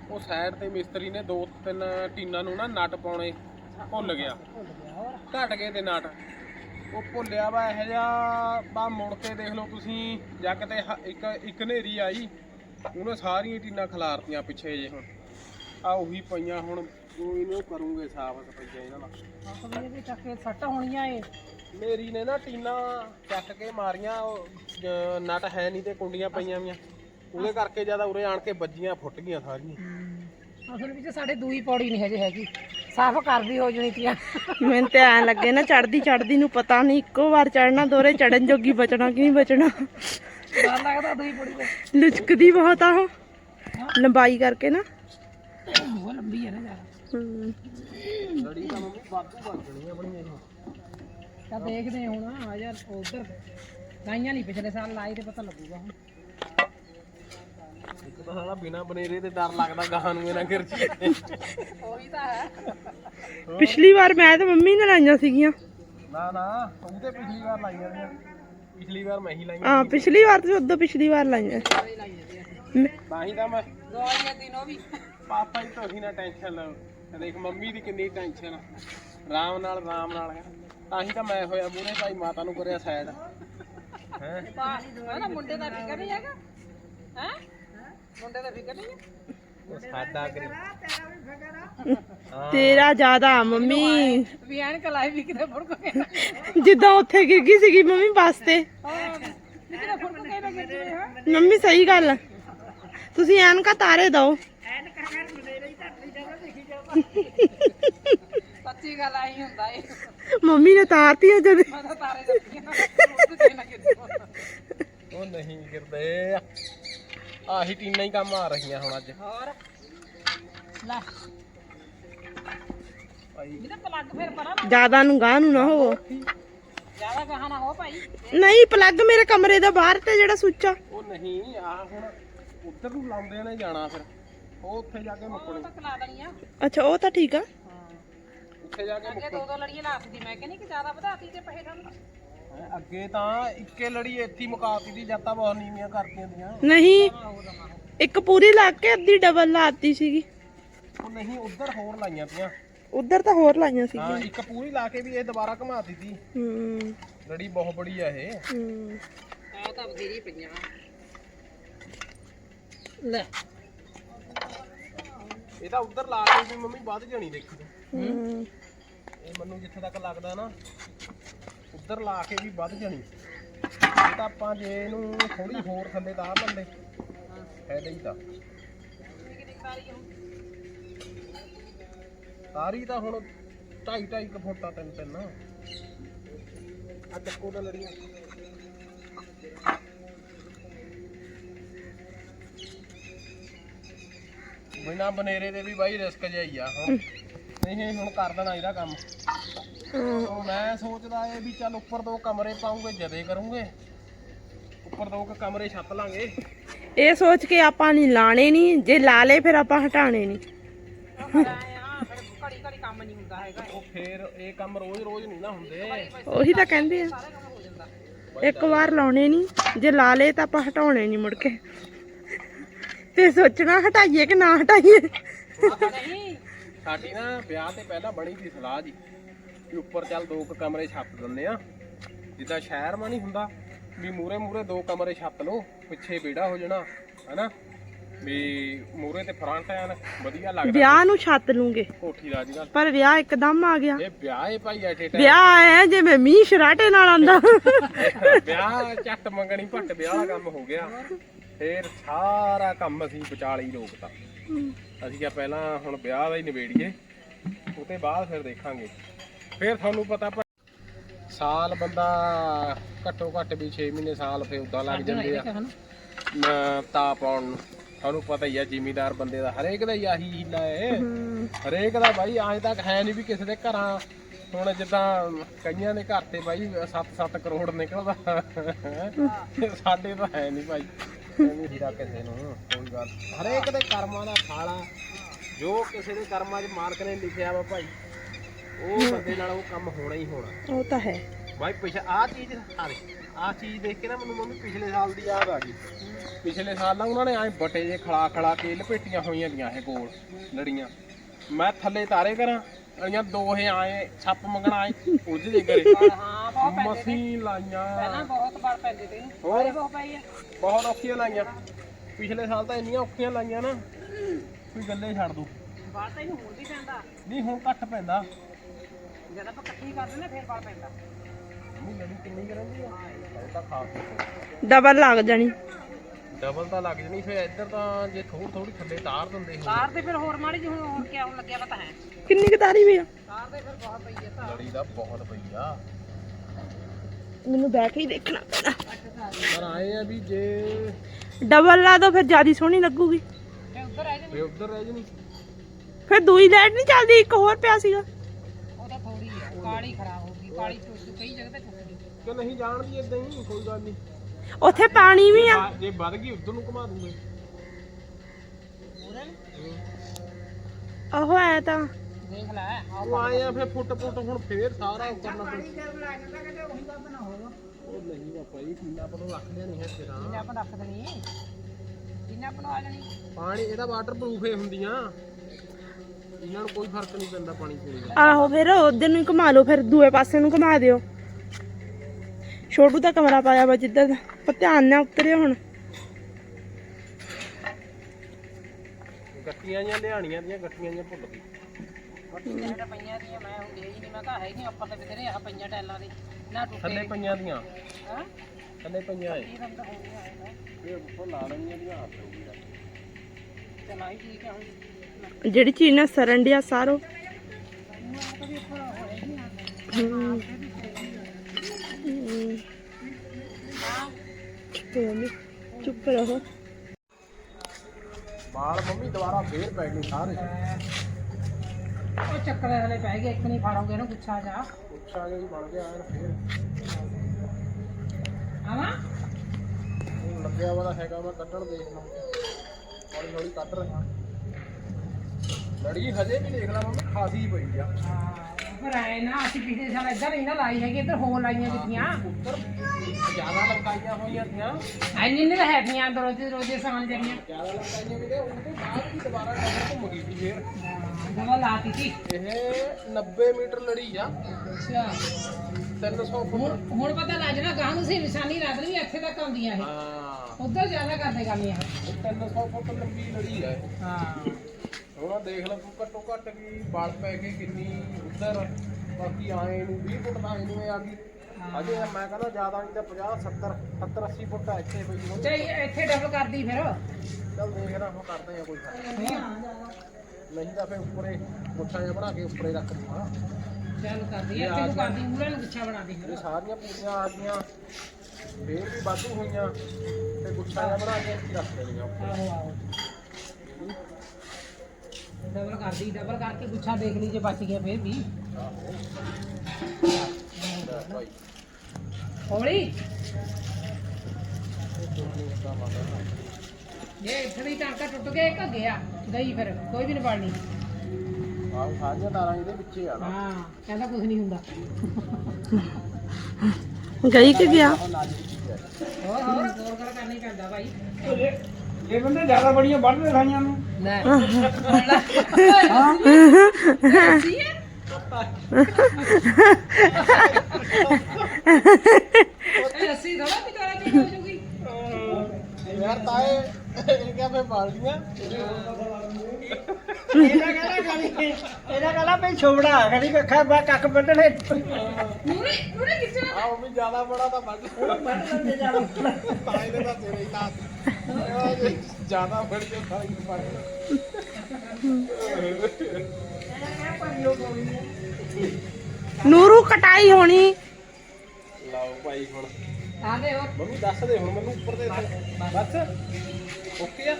ਉਹ ਸਾਈਡ ਤੇ ਮਿਸਤਰੀ ਨੇ ਦੋ ਤਿੰਨ ਟੀਨਾਂ ਨੂੰ ਨਾ ਨਟ ਪਾਉਣੇ ਭੁੱਲ ਗਿਆ। ਘਟ ਗਏ ਤੇ ਨਟ। ਉਹ ਭੁੱਲਿਆ ਵਾ ਇਹ ਜਿਹਾ ਬਾ ਮੁੜ ਕੇ ਦੇਖ ਲਓ ਤੁਸੀਂ ਜਾਂ ਕਿਤੇ ਇੱਕ ਇੱਕ ਨੇਰੀ ਆਈ ਉਹਨੇ ਸਾਰੀਆਂ ਟੀਨਾਂ ਖਿਲਾਰਤੀਆਂ ਪਿੱਛੇ ਜੇ ਹੁਣ। ਆ ਉਹੀ ਪਈਆਂ ਹੁਣ ਉਹ ਇਹਨੂੰ ਕਰੂੰਗੇ ਸਾਫ਼ ਸਫਾਈਆਂ ਇਹਨਾਂ ਦਾ ਆਪਣੇ ਦੇ ਚੱਕੇ ਸੱਟ ਹੋਣੀਆਂ ਏ ਮੇਰੀ ਨੇ ਨਾ ਟੀਨਾ ਚੱਕ ਕੇ ਮਾਰੀਆਂ ਉਹ, ਅਹ, ਨਟ ਹੈ ਨਹੀਂ ਤੇ ਕੁੰਡੀਆਂ ਪਈਆਂ ਵੀਆਂ। ਉਹਦੇ ਕਰਕੇ ਜ਼ਿਆਦਾ ਉਰੇ ਆਣ ਕੇ ਵੱਜੀਆਂ ਫੁੱਟ ਗਈਆਂ ਸਾਰੀਆਂ ਅਸਲ ਵਿੱਚ ਸਾਡੇ ਦੂਈ ਪੌੜੀ ਨਹੀਂ ਹਜੇ ਹੈਗੀ। ਸਾਫ਼ ਕਰਦੀ ਹੋ ਜਣੀ ਤੀਆਂ। ਮੈਨੂੰ ਤੇ ਐ ਲੱਗੇ ਨਾ ਚੜਦੀ ਚੜਦੀ ਨੂੰ ਪਤਾ ਨਹੀਂ ਇੱਕੋ ਵਾਰ ਚੜਨਾ ਦੋਰੇ ਚੜਨ ਜੋਗੀ ਬਚਣਾ ਕਿ ਨਹੀਂ ਬਚਣਾ? ਡਰ ਲੱਗਦਾ ਦੂਈ ਪੌੜੀ ਤੇ। ਲੁਚਕਦੀ ਬਹੁਤ ਆ ਉਹ। ਲੰਬਾਈ ਕਰਕੇ ਨਾ। ਉਹ ਲੰਬੀ ਹੈ ਨਾ ਜ਼ਿਆਦਾ। ਹਮ। ਲੜੀ ਤਾਂ ਮੰਮੀ ਵਾਧੂ ਬਣ ਜਣੀ ਆਪਣੀ ਇਹ ਤਾਂ ਦੇਖਦੇ ਹਾਂ ਹੁਣ ਆ ਯਾਰ ਉਧਰ। ਲਾਈਆਂ ਨਹੀਂ ਪਿਛਲੇ ਸਾਲ ਲਾਈ ਤੇ ਪਤਾ ਲੱਗੂਗਾ ਹੁਣ। ਇੱਕ ਤਾਂ ਸਾਲਾ ਬਿਨਾ ਬਨੇਰੇ ਤੇ ਡਰ ਲੱਗਦਾ ਗਾਹਾਂ ਨੂੰ ਇਹਨਾਂ ਗਿਰ ਜੀ ਉਹੀ ਤਾਂ ਹੈ। ਪਿਛਲੀ ਵਾਰ ਮੈਂ ਤੇ ਮੰਮੀ ਨੇ ਲਾਈਆਂ ਸੀਗੀਆਂ। ਨਾ ਨਾ ਤੂੰ ਤੇ ਪਿਛਲੀ ਵਾਰ ਲਾਈਆਂ ਨੇ ਪਿਛਲੀ ਵਾਰ ਮੈਂ ਹੀ ਲਾਈਆਂ ਹਾਂ ਪਿਛਲੀ ਵਾਰ ਤੇ ਉਦੋਂ ਪਿਛਲੀ ਵਾਰ ਲਾਈਆਂ। ਮੈਂ- ਤਾਂ ਹੀ ਤਾਂ ਮੈਂ ਦਵਾਈਆਂ ਦਿਨੋਂ ਵੀ ਪਾਪਾ ਹੀ ਤੁਸੀਂ ਨਾ ਟੈਨਸ਼ਨ ਲਓ। ਤੇ ਦੇਖ ਮੰਮੀ ਦੀ ਕਿੰਨੀ ਟੈਨਸ਼ਨ ਆ। ਰਾਮ ਨਾਲ ਰਾਮ ਨਾਲ। ਤਾਂ ਹੀ ਤਾਂ ਮੈਂ ਹੋਇਆ ਮੂਰੇ ਭਾਈ ਮਾਤਾ ਨੂੰ ਕਰਿਆ ਸਾਈਡ ਹੈ ਵਾਹ ਨਾ ਮੁੰਡੇ ਦਾ ਫਿਕਰ ਨਹੀਂ ਹੈਗਾ। ਹੈ? ਮੁੰਡੇ ਦਾ ਫਿਕਰ ਨਹੀਂ ਹੈ? ਸਾਡਾ ਕਰੀ ਤੇਰਾ ਜ਼ਿਆਦਾ ਮੰਮੀ। ਵੀ ਐਨਕ ਲਾਈ ਵੀ ਕਿਤੇ ਫੁੜਕ ਕੇ ਜਿੱਦਾਂ ਉੱਥੇ ਗਿਰ ਗਈ ਸੀਗੀ ਮੰਮੀ ਬੱਸ ਤੇ। ਕਿਤੇ ਫੁੜਕ ਕੇ ਨਾ ਗਿਰ ਜਾਵੇ ਹਾਂ ਮੰਮੀ ਸਹੀ ਗੱਲ। ਆ। ਤੁਸੀਂ ਐਨਕਾ ਤਾਰੇ ਦਿਓ। ਸੱਚੀ ਗੱਲ ਆਈ ਹੁੰਦਾ ਏ। ਮੰਮੀ ਨੇ ਤਾਰਤੀਆਂ ਜਦ। ਮੈਂ ਤਾਂ ਤਾਰੇ ਦੱਸੀਆਂ ਫੁੜਕ ਕੇ ਨਾ ਗਿਰ ਜਾਵੇ ਉਹ ਨਹੀਂ ਗਿਰਦੇ। ਆਹੀ ਟੀਨਾਂ ਹੀ ਕੰਮ ਆ ਰਹੀਆਂ ਹੁਣ ਅੱਜ। ਹੋਰ? ਲੈ। ਇਹਦਾ ਪਲੱਗ ਫਿਰ ਪਰਾਂ ਨਾ। ਜ਼ਿਆਦਾ ਨੂੰ ਗਾਹ ਨੂੰ ਨਾ ਹੋਵੋ ਜ਼ਿਆਦਾ ਕਹਾ ਨਾ ਹੋ ਭਾਈ। ਨਹੀਂ ਪਲੱਗ ਮੇਰੇ ਕਮਰੇ ਦਾ ਬਾਹਰ ਤੇ ਜਿਹੜਾ ਸੁੱਚ ਉਹ ਨਹੀਂ ਆ ਹੁਣ ਉੱਧਰ ਨੂੰ ਲਾਉਂਦੇ ਨੇ ਜਾਣਾ ਫਿਰ। ਉਹ ਉੱਥੇ ਜਾ ਕੇ ਮੁੱਕਣੀ। ਤਾਂ ਕਲਾ ਦੇਣੀ ਆ। ਅੱਛਾ ਉਹ ਤਾਂ ਠੀਕ ਆ। ਉੱਥੇ ਜਾ ਕੇ ਅੱਗੇ ਦੋ ਦੋ ਲੜੀਆਂ ਲਾਤੀ ਮੈਂ ਕਹਿੰਦੀ ਕਿ ਜ਼ਿਆਦਾ ਵਧਾਤੀ ਤੇ ਪੈਸੇ ਤੁਹਾਨੂੰ। ਹੈਂ, ਅੱਗੇ ਤਾਂ ਇੱਕੇ ਲੜੀ ਇੱਥੇ ਮੁਕਾਤੀ ਦੀ ਜੱਤਾਂ ਬਹੁਤ ਨੀਵੀਆਂ ਕਰਤੀਆਂ ਦੀਆਂ। ਨਹੀਂ ਇੱਕ ਪੂਰੀ ਲਾ ਕੇ ਅੱਧੀ ਡਬਲ ਲਾਤੀ ਸੀਗੀ। ਉਹ ਨਹੀਂ ਉੱਧਰ ਹੋਰ ਲਾਈਆਂ ਤੀਆਂ ਉਧਰ ਤਾਂ ਹੋਰ ਲਾਈਆਂ ਸੀ ਹਾਂ ਇੱਕ ਪੂਰੀ ਲਾ ਕੇ ਵੀ ਇਹ ਦੁਬਾਰਾ ਘੁਮਾਤੀ ਸੀ। ਹੂੰ। ਲੜੀ ਬਹੁਤ ਬੜੀ ਆ ਇਹ। ਹੂੰ। ਆ ਤਾਂ ਬਥੇਰੀ ਪਈਆਂ। ਲੈ। ਇਹ ਤਾਂ ਉੱਧਰ ਲਾ ਕੇ ਵੀ ਮੰਮੀ ਵੱਧ ਜਾਣੀ ਦੇਖੀ। ਤੂੰ। ਹੂੰ। ਇਹ ਮੈਨੂੰ ਜਿੱਥੇ ਤੱਕ ਲੱਗਦਾ ਨਾ ਉੱਧਰ ਲਾ ਕੇ ਵੀ ਵੱਧ ਜਾਣੀ। ਇਹ ਤਾਂ ਆਪਾਂ ਜੇ ਇਹਨੂੰ ਥੋੜੀ ਹੋਰ ਥੱਲੇ ਤਾਰ ਲੈਂਦੇ ਫਾਇਦਾ ਹੀ ਤਾਂ। ਤਾਰੀ ਤਾਂ ਹੁਣ 2.5 2.5 ਫੁੱਟਾ ਤਿੰਨ ਤਿੰਨ। ਆ ਚੱਕੋ ਦਾ ਲੜੀਆਂ। ਬਿਨਾ ਬਨੇਰੇ ਦੇ ਵੀ ਬਾਈ ਰਿਸਕ ਜਿਹਾ ਆ। ਹੁਣ ਨਹੀਂ ਹੁਣ ਕਰ ਦੇਣਾ ਇਹਦਾ ਕੰਮ। ਉਹ ਮੈਂ ਸੋਚਦਾ ਏ ਵੀ ਚੱਲ ਉੱਪਰ ਦੋ ਕਮਰੇ ਪਾਉਂਗੇ ਜਦੇ ਕਰੂੰਗੇ। ਉੱਪਰ ਦੋ ਕੁ ਕਮਰੇ ਛੱਤ ਲਾਂਗੇ। ਇਹ ਸੋਚ ਕੇ ਆਪਾਂ ਨਹੀਂ ਲਾਣੇ ਨਹੀਂ ਜੇ ਲਾ ਲੇ ਫਿਰ ਆਪਾਂ ਹਟਾਣੇ ਨਹੀਂ ਆ ਫਿਰ ਘੜੀ ਘੜੀ ਕੰਮ ਨਹੀਂ ਹੁੰਦਾ ਹੈਗਾ ਉਹ ਫੇਰ ਇਹ ਕੰਮ ਰੋਜ਼ ਰੋਜ਼ ਨਹੀਂ ਨਾ ਹੁੰਦੇ। ਉਹੀ ਤਾਂ ਕਹਿੰਦੇ ਆ। ਇੱਕ ਵਾਰ ਲਾਉਣੇ ਨਹੀਂ ਜੇ ਲਾ ਲੇ ਤਾਂ ਆਪਾਂ ਹਟਾਉਣੇ ਨਹੀਂ ਮੁੜ ਕੇ। ਤੇ ਸੋਚਣਾ ਹਟਾਈਏ ਕਿ ਨਾ ਹਟਾਈਏ? ਨਹੀਂ ਸਾਡੀ ਨਾ ਵਿਆਹ ਤੇ ਪਹਿਲਾਂ ਬਣੀ ਸੀ ਸਲਾਹ ਜੀ। ਵੀ ਉੱਪਰ ਚੱਲ ਦੋ ਕੁ ਕਮਰੇ ਛੱਤ ਦਿੰਦੇ ਆ। ਜਿੱਦਾਂ ਸ਼ਹਿਰ ਮਾ ਨਹੀਂ ਹੁੰਦਾ ਵੀ ਮੂਰੇ ਮੂਰੇ ਦੋ ਕਮਰੇ ਛੱਤ ਲਓ ਪਿੱਛੇ ਵਿਹੜਾ ਹੋ ਜਾਣਾ ਹੈਨਾ? ਵੀ ਮੂਰੇ ਤੇ ਫਰੰਟ ਐਨ ਵਧੀਆ ਲੱਗਦਾ। ਵਿਆਹ ਨੂੰ ਛੱਤ ਲੂੰਗੇ। ਕੋਠੀ ਦਾ ਅੱਜ ਪਰ ਵਿਆਹ ਇੱਕਦਮ ਆ ਗਿਆ। ਇਹ ਵਿਆਹ ਏ ਭਾਈ ਐਟੇ ਵਿਆਹ ਆਇਆ ਜਿਵੇਂ ਮੀਂਹ ਸ਼ਰਾਟੇ ਨਾਲ ਆਂਦਾ। ਵਿਆਹ ਚੱਟ ਮੰਗਣੀ ਭੱਟ ਵਿਆਹ ਵਾਲਾ ਕੰਮ ਹੋ ਗਿਆ। ਫੇਰ ਸਾਰਾ ਕੰਮ ਅਸੀਂ ਵਿਚਾਲੀ ਰੋਕਤਾ ਅਸੀਂ ਕਿਹਾ ਪਹਿਲਾਂ ਹੁਣ ਵਿਆਹ ਦਾ ਹੀ ਨਿਬੇੜੀਏ ਉਹਦੇ ਬਾਅਦ ਫਿਰ ਦੇਖਾਂਗੇ। ਫਿਰ ਤੁਹਾਨੂੰ ਪਤਾ ਸਾਲ ਬੰਦਾ ਘੱਟੋ ਘੱਟ ਵੀ 6 ਮਹੀਨੇ ਸਾਲ ਫੇ ਉਦਾਂ ਲੱਗ ਜਾਂਦੇ ਆ। ਨਾ ਤਾਂ ਪਾਉਣ ਨੂੰ। ਤੁਹਾਨੂੰ ਪਤਾ ਹੀ ਆ ਜ਼ਿਮੀਦਾਰ ਬੰਦੇ ਦਾ ਹਰੇਕ ਦਾ ਹੀ ਆਹੀ ਹੀਲਾ ਏ। ਹਰੇਕ ਦਾ ਬਾਈ ਅਜੇ ਤੱਕ ਹੈ ਨਹੀਂ ਵੀ ਕਿਸੇ ਦੇ ਘਰਾਂ। ਹੁਣ ਜਿੱਦਾਂ ਕਈਆਂ ਦੇ ਘਰ ਤੇ ਬਾਈ 7-7 ਕਰੋੜ ਨਿਕਲਦਾ। ਸਾਡੇ ਤਾਂ ਹੈ ਨਹੀਂ ਭਾਈ। ਹੀਰਾ ਕਿਸੇ ਨੂੰ ਕੋਈ ਗੱਲ ਹਰੇਕ ਦੇ ਕਰਮਾਂ ਦਾ ਫਾਲਾ ਜੋ ਕਿਸੇ ਦੇ ਕਰਮਾਂ 'ਚ ਮਾਲਕ ਨੇ ਲਿਖਿਆ ਵਾ ਭਾਈ। ਉਹ ਬੰਦੇ ਨਾਲ ਉਹ ਕੰਮ ਹੋਣਾ ਹੀ ਹੋਣਾ। ਉਹ ਤਾਂ ਹੈ। ਭਾਈ ਪਿਛ ਆ ਚੀਜ਼ ਦੇ। ਆ ਚੀਜ਼ ਦੇਖ ਕੇ ਨਾ ਮੈਨੂੰ ਮੰਮੀ ਪਿਛਲੇ ਸਾਲ ਦੀ ਯਾਦ ਆ ਗਈ। ਪਿਛਲੇ ਸਾਲ ਨਾ ਉਹਨਾਂ ਨੇ ਐ ਬਟੇ ਜੇ ਖੜਾ ਖੜਾ ਕੇ ਲਪੇਟੀਆਂ ਹੋਈਆਂ ਦੀਆਂ ਇਹ ਗੋਲ ਲੜੀਆਂ। ਮੈਂ ਥੱਲੇ ਤਾਰੇ ਕਰਾਂ ਅੜੀਆਂ ਦੋ ਇਹ ਆਏ ਛੱਪ ਮੰਗਣਾ ਆਏ ਉਲਝ ਜੇ ਕਰੇ ਹਾਂ ਬਹੁਤ ਮਸੀਂ ਲਾਈਆਂ। ਪਹਿਲਾਂ ਬਹੁਤ ਵਾਰ ਪੈਂਦੇ ਤੇ ਹੋਰ? ਬਹੁਤ ਪਈ ਆ। ਬਹੁਤ ਔਖੀਆਂ ਲਾਈਆਂ। ਪਿਛਲੇ ਸਾਲ ਤਾਂ ਇੰਨੀਆਂ ਔਖੀਆਂ ਲਾਈਆਂ ਨਾ ਕੋਈ ਗੱਲੇ ਛੱਡ ਦੋ। ਬਾਹਰ ਤਾਂ ਇਹਨੂੰ ਹੁਣ ਵੀ ਪੈਂਦਾ। ਨਹੀਂ ਹੁਣ ਘੱਟ ਪੈਂਦਾ। ਜਦ ਆਪਾਂ ਇਕੱਠੀ ਕਰ ਦਿੰਦੇ ਫਿਰ ਪੈਂਦਾ। ਤਾਂ ਡਬਲ ਲੱਗ ਜਾਣੀ। ਡਬਲ ਤਾਂ ਲੱਗ ਜਣੀ ਫਿਰ ਇੱਧਰ ਤਾਂ ਜੇ ਥੋੜੀ ਥੋੜੀ ਥੱਲੇ ਤਾਰ ਦਿੰਦੇ ਹੋ ਤਾਰ ਤੇ ਫਿਰ ਹੋਰ ਮਾੜੀ ਜਿਹੀ ਹੁਣ ਹੁਣ ਕਿਆ ਹੁਣ ਲੱਗਿਆ ਪਤਾ ਹੈ। ਕਿੰਨੀ ਕੁ ਤਾਰੀ ਵੀ ਆ? ਤਾਰ ਤੇ ਫਿਰ ਬਹੁਤ ਪਈ ਹੈ ਤਾਰ ਲੜੀ ਦਾ ਬਹੁਤ ਪਈ ਆ। ਮੈਨੂੰ ਬਹਿ ਕੇ ਹੀ ਦੇਖਣਾ ਪੈਣਾ। ਪਰ ਆਏ ਆ ਵੀ ਜੇ ਡਬਲ ਲਾ ਦੋ ਫਿਰ ਜਿਆਦੀ ਸੋਹਣੀ ਲੱਗੂਗੀ। ਤੇ ਉੱਧਰ ਉੱਧਰ ਰਹਿ ਜਣੀ। ਫਿਰ ਦੂਈ ਲਾਈਟ ਨਹੀਂ ਚੱਲਦੀ ਇੱਕ ਹੋਰ ਪਿਆ ਸੀਗਾ। ਕਾਲੀ ਖਰਾਬ ਹੋ ਗਈ ਕਾਲੀ ਟੁੱਟ ਕਈ ਜਗ੍ਹਾ ਤੇ ਟੁੱਟ ਗਈ ਕਿ ਨਹੀਂ ਜਾਣਦੀ ਇਦਾਂ ਹੀ ਕੋਈ ਗੱਲ ਨਹੀਂ। ਉੱਥੇ ਪਾਣੀ ਵੀ ਆ। ਜੇ ਵੱਧ ਗਈ ਉੱਧਰ ਨੂੰ ਘੁਮਾ ਦੂੰਗੇ। ਉਹ ਐ ਤਾਂ। ਦੇਖ ਲੈ ਆ ਉਹ ਆਏ ਆ ਫੇ ਫੁੱਟ ਫੁੱਟ ਹੁਣ ਫੇਰ ਸਾਰਾ ਉਹ ਕਰਨਾ ਉਹ ਨਹੀਂ ਬਾਪਾ ਜੀ ਕਿੰਨਾ ਨਹੀਂ ਆਪਾਂ ਆਪਾਂ ਨੂੰ ਆ ਜਾਣੀ? ਪਾਣੀ ਇਹਦਾ ਵਾਟਰ ਪ੍ਰੂਫ ਹੀ ਹੁੰਦੀਆਂ। ਇਹਨਾਂ ਨੂੰ ਕੋਈ ਫ਼ਰਕ ਨਹੀਂ ਪੈਂਦਾ ਪਾਣੀ ਪੂਣੀ ਦਾ। ਆਹੋ ਫਿਰ ਉਧਰ ਨੂੰ ਹੀ ਘੁਮਾ ਲਓ ਫਿਰ ਦੂਏ ਪਾਸੇ ਨੂੰ ਘੁਮਾ ਦਿਓ। ਛੋਟੂ ਦਾ ਕਮਰਾ ਪਾਇਆ ਵਾ ਜਿੱਧਰ ਦਾ। ਪਰ ਧਿਆਨ ਨਾਲ ਉਤਰਿਓ ਹੁਣ। ਗੱਟੀਆਂ ਜਾਂ ਲਿਆਣੀਆਂ ਦੀਆਂ ਗੱਟੀਆਂ ਜਾਂ ਭੁੱਲ ਗਈ। ਜਿਹੜਾ ਪਈਆਂ ਦੀਆਂ ਮੈਂ ਹੁਣ ਗਈ ਨਹੀਂ ਮੈਂ ਕਿਹਾ ਹੈ ਨਹੀਂ ਉੱਪਰ ਤੇ ਬਥੇਰੇ ਆ ਪਈਆਂ ਟੈਲਾਂ ਦੇ। ਨਾ ਟੁੱਟੇ ਥੱਲੇ ਪਈਆਂ ਦੀਆਂ। ਹਾਂ? ਥੱਲੇ ਪਈਆਂ ਏ। ਕੀ ਰੰਗ ਹੋ ਗਿਆ ਹੈ ਇਹ ਉੱਪਰ ਲਾ ਲੈਣੀਆਂ ਦੀਆਂ ਹੱਥ ਹੋ ਗਈ ਚਲਾਈ ਠੀਕ ਹੈ ਹੁਣ। ਜਿਹੜੀ ਚੀਜ਼ ਨਾਲ ਸਰਨ ਡਿਆ ਸਾਰੋ। ਨੀ, ਚੁੱਪ ਰਹੋ ਬਾਲ ਮੰਮੀ ਦੁਬਾਰਾ ਫੇਰ ਪੈ ਗਏ ਸਾਰੇ। ਉਹ ਚੱਕਰ ਹਲੇ ਪੈ ਗਏ ਇੱਕ ਨਹੀਂ ਫਾੜੋਗੇ ਇਹਨੂੰ ਗੁੱਛਾ ਜਾ। ਪੁੱਛਾਂਗੇ ਜੀ ਬਣ ਗਿਆ ਐਨ ਫੇਰ। ਆਵਾ? ਲੱਗਿਆ ਵਾ ਤਾਂ ਹੈਗਾ ਮੈਂ ਕੱਢਣ ਦੇਖਣਾ ਹੌਲੀ ਹੌਲੀ ਕੱਢ ਰਿਹਾ ਲੜੀ ਹਜੇ ਵੀ ਦੇਖ ਲਾ ਮੰਮੀ ਖਾਸੀ ਪਈ ਆ। ਪਰ ਆਏ ਨਾ ਅਸੀਂ ਪਿਛਲੇ ਸਾਲ ਇੱਧਰ ਨਹੀਂ ਨਾ ਲਾਈ ਹੈਗੀ ਇੱਧਰ ਹੋਰ ਲਾਈਆਂ ਕਿਤੀਆਂ ਉੱਤਰ ਜ਼ਿਆਦਾ ਲੰਕਾਈਆਂ ਹੋਈਆਂ ਸੀਆਂ ਐਨੀ ਨਹੀਂ ਹੈਗੀਆਂ ਰੋਜ਼ੇ ਰੋਜ਼ੇ ਸਾਲ ਜਿਹੜੀਆਂ। ਜ਼ਿਆਦਾ ਲੰਕਾਈਆਂ ਵੀ ਤੇ ਉਹਦੇ ਬਾਅਦ ਵੀ ਦੁਬਾਰਾ ਡਬਲ ਘੁੰਮ ਗਈ ਸੀ ਫੇਰ। ਦਵਾ ਲਾਤੀ ਸੀ। ਇਹ 90 ਮੀਟਰ ਲੜੀ ਆ। ਅੱਛਾ। 300 ਫੁੱਟ। ਹੁਣ ਹੁਣ ਪਤਾ ਲੱਗ ਜਾਣਾ ਗਾਂ ਨੂੰ ਸੀ ਨਿਸ਼ਾਨੀ ਦੇਣੀ ਇੱਥੇ ਤੱਕ ਆਉਂਦੀਆਂ ਇਹ। ਹਾਂ। ਉਧਰ ਜ਼ਿਆਦਾ ਕਰਦੇ ਕੰਮ ਇਹ ਇਹ 300 ਫੁੱਟ ਲੰਬੀ ਲੜੀ ਆ ਇਹ। ਹਾਂ। ਹੁਣ ਆਹ ਦੇਖ ਲੈ ਤੂੰ ਘੱਟੋ ਘੱਟ ਕੀ ਬਲ ਪੈ ਕੇ ਕਿੰਨੀ ਉੱਧਰ ਬਾਕੀ ਆਏ ਨੂੰ 20 ਫੁੱਟ ਤਾਂ ਇਹਨੂੰ ਇਹ ਆ ਗਈ ਅਜੇ ਮੈਂ ਕਹਿੰਦਾ ਜ਼ਿਆਦਾ ਨਹੀਂ ਤਾਂ 50 70 70 80 ਫੁੱਟ ਆ ਇੱਥੇ ਪਈ ਹੋਣੀ ਤੇ ਇੱਥੇ ਡਬਲ ਕਰਦੀ ਫਿਰ। ਚੱਲ ਦੇਖਦਾ ਹੁਣ ਕਰਦੇ ਆ ਕੋਈ ਫ਼ਰਕ ਨਹੀਂ। ਤਾਂ ਫਿਰ ਉੱਪਰੇ ਮੁੱਠਾ ਜਿਹਾ ਬਣਾ ਕੇ ਉੱਪਰੇ ਰੱਖ ਦੂੰਗਾ ਚੱਲ ਕਰਦੀ ਇੱਥੇ ਨੂੰ ਕਰਦੀ ਉਹਨਾਂ ਨੂੰ ਗੁੱਛਾ ਬਣਾ ਦੇ ਇਹ ਸਾਰੀਆਂ ਪੂਰੀਆਂ ਆ ਗਈਆਂ ਫੇਰ ਵੀ ਵਾਧੂ ਹੋਈਆਂ ਤੇ ਗੁੱਛਾ ਜਿਹਾ ਬਣਾ ਕੇ ਇੱਥੇ ਰੱਖ ਦੇਣੀਆਂ ਆਹੋ ਆਹੋ। ਡਬਲ ਕਰਦੀ ਡਬਲ ਕਰਕੇ ਗੁੱਛਾ ਦੇਖ ਲਈ ਜੇ ਬਚ ਗਿਆ ਫਿਰ ਵੀ। ਹੌਲੀ। ਇਹ ਚੋਣੀ ਦਾ ਮਾਦਾ ਇਹ ਇੱਥੇ ਦੀ ਟਾਂਕਾ ਟੁੱਟ ਗਿਆ ਇੱਕ ਗਿਆ ਗਈ ਫਿਰ ਕੋਈ ਵੀ ਨਹੀਂ ਬਣਨੀ। ਆਹ ਸਾਰੀਆਂ ਤਾਰਾਂ ਇਹਦੇ ਵਿੱਚ ਹੀ ਆ ਨਾ। ਹਾਂ ਕਹਿੰਦਾ ਕੁਝ ਨਹੀਂ ਹੁੰਦਾ। ਗਈ ਕਿ ਗਿਆ? ਹੋਰ ਹੋਰ ਗੌਰ ਕਰਨੀ ਪੈਂਦਾ ਭਾਈ। ਇਹ ਬੰਦੇ ਜ਼ਿਆਦਾ ਬੜੀਆਂ ਵੱਢਦੇ ਖਾਈਆਂ ਨੂੰ। ਲੈ। ਸੀ ਹੈ। ਇਹ ਰੱਸੀ ਥੋੜਾ ਵਿਚਾਰਾ ਕੀ ਹੋ ਜੂਗੀ ਯਾਰ ਤਾਏ ਇਹ ਕਿਆ ਫੇ ਬਾਲ ਲੀਆਂ ਇਹਦਾ ਕਹਿੰਦਾ ਖਾਲੀ ਇਹਦਾ ਕਹਿੰਦਾ ਭਈ ਕੱਖਾ ਬਾ ਕੱਖ ਵੱਢਣੇ ਨੂਰੇ ਨੂਰੇ ਕਿੱਥੇ ਆ ਉਹ ਵੀ ਜ਼ਿਆਦਾ ਬੜਾ ਤਾਂ ਵੱਢ ਵੱਢ ਲੈਂਦੇ ਜ਼ਿਆਦਾ ਤਾਏ ਦੇ ਤਾਂ ਤੇਰੇ ਹੀ ਤਾਂ ਜ਼ਿਆਦਾ ਵੱਢ ਕੇ ਸਾਰੀ ਵੱਢ ਨੂਰੂ ਕਟਾਈ ਹੋਣੀ। ਲਾਓ ਭਾਈ ਹੁਣ। ਆ ਦੇ ਹੋਰ। ਮੰਮੀ ਦੱਸ ਦੇ ਹੁਣ ਮੈਨੂੰ ਉੱਪਰ ਦੇ ਬਸ। ਓਕੇ ਆ?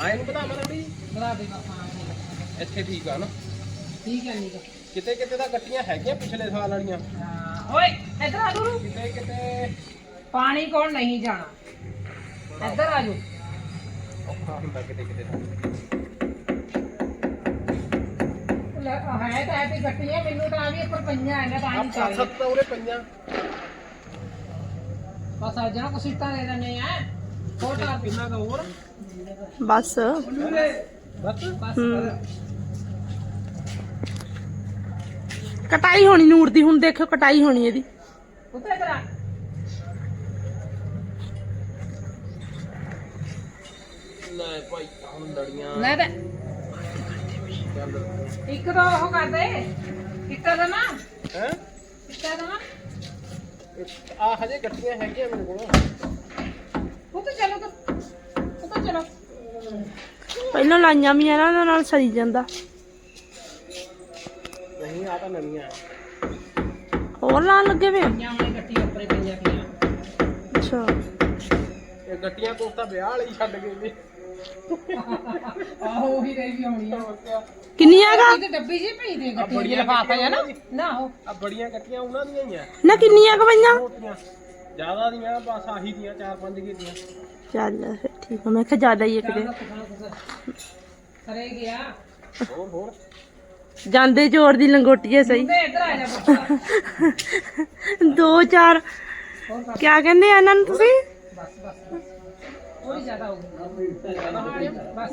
ਆਏ ਨੂੰ ਬਤਾ ਮੈਂ ਵੀ ਬਣਾ ਦੇ ਬਾਪਾ ਇੱਥੇ ਠੀਕ ਆ ਨਾ? ਠੀਕ ਹੈ ਨੀਗਾ ਕਿਤੇ ਕਿਤੇ ਤਾਂ ਗੱਟੀਆਂ ਹੈਗੀਆਂ ਪਿਛਲੇ ਸਾਲ ਵਾਲੀਆਂ। ਹਾਂ ਓਏ ਇੱਧਰ ਆ ਨੂਰੂ ਕਿਤੇ ਕਿਤੇ ਪਾਣੀ ਕੋਲ ਨਹੀਂ ਜਾਣਾ। ਇੱਧਰ ਆ ਜਾਓ। ਔਖਾ ਹੁੰਦਾ ਕਿਤੇ ਕਿਤੇ ਤਾਂ। ਲੈ, ਹੈ ਤਾਂ ਹੈ ਤੇ ਗੱਟੀਆਂ ਮੈਨੂੰ ਤਾਂ ਆ ਵੀ ਉੱਪਰ ਪਈਆਂ ਤਾਂ ਸੱਤ ਤਾਂ ਉਰੇ ਬਸ ਆ ਜਾਣਾ ਕੁਛ ਇੱਟਾਂ ਦੇ ਦਿੰਦੇ ਆ। ਹੋਰ ਤਾਂ ਕਿੰਨਾ ਕੁ ਹੋਰ? ਬਸ। ਹਮ। ਕਟਾਈ ਹੋਣੀ ਨੂਰ ਦੀ ਹੁਣ ਦੇਖੋ ਕਟਾਈ ਹੋਣੀ ਇਹਦੀ। ਲੈ ਭਾਈ ਹੁਣ ਲੜੀਆਂ। ਲੈ ਤੇ ਚੱਲ ਇੱਕ ਤਾਂ ਉਹ ਕਰ ਦੇ। ਦਾ ਨਾ। ਹੈ? ਇੱਟਾਂ ਦਾ ਨਾ। ਆ ਹਜੇ ਗੱਟੀਆਂ ਹੈਗੀਆਂ ਮੇਰੇ ਕੋਲ। ਉੱਤੇ ਚਲੋ ਤਾਂ ਚਲੋ। ਪਹਿਲਾਂ ਲਾਈਆਂ ਵੀ ਇਹਨਾਂ ਦੇ ਨਾਲ ਸਰੀ ਜਾਂਦਾ। ਨਹੀਂ ਆ ਤਾਂ ਨਵੀਆਂ ਹੋਰ ਲਾਣ ਲੱਗੇ ਵੇ? ਉਹਨੇ ਗੱਟੀ ਉੱਪਰੇ ਪਈਆਂ ਪਈਆਂ ਅੱਛਾ। ਇਹ ਗੱਟੀਆਂ ਕੋਲ ਤਾਂ ਵਿਆਹ ਵਾਲੀ ਛੱਡ ਗਏ ਨੇ। ਆਹੋ ਉਹੀ ਰਹੀ ਵੀ ਹੋਣੀ ਆ। ਕਿੰਨੀਆਂ ਗਾ ਇਹ ਤੇ ਡੱਬੀ ਜੀ ਪਈ ਦੇ ਗੱਟੀ ਦੀ ਬੜੀਆਂ ਲਫਾਫਾ ਹੈ ਨਾ ਨਾ ਉਹ। ਆ ਬੜੀਆਂ ਗੱਟੀਆਂ ਉਹਨਾਂ ਦੀਆਂ ਹੀ ਆ। ਨਾ ਕਿੰਨੀਆਂ ਕ ਪਈਆਂ? ਮੋਟੀਆਂ। ਜ਼ਿਆਦਾ ਦੀਆਂ ਬਸ ਆਹੀ ਦੀਆਂ ਚਾਰ ਪੰਜ ਕੀ ਦੀਆਂ। ਚੱਲ ਫਿਰ ਠੀਕ ਆ। ਮੈਂ ਕਿਹਾ ਜ਼ਿਆਦਾ ਹੀ ਇੱਕ ਦੇ ਕਰੇ ਗਿਆ। ਹੋਰ ਹੋਰ। ਜਾਂਦੇ ਜ਼ੋਰ ਦੀ ਸਹੀ। ਆ ਜਾ ਬੱਚਾ। ਦੋ ਚਾਰ। ਹੋਰ ਕਿਆ ਕਹਿੰਦੇ ਆ ਇਹਨਾਂ ਨੂੰ ਤੁਸੀਂ? ਬਸ ਬਸ ਬਸ। ਥੋੜੀ ਜ਼ਿਆਦਾ ਹੋ ਗਈ ਬਸ।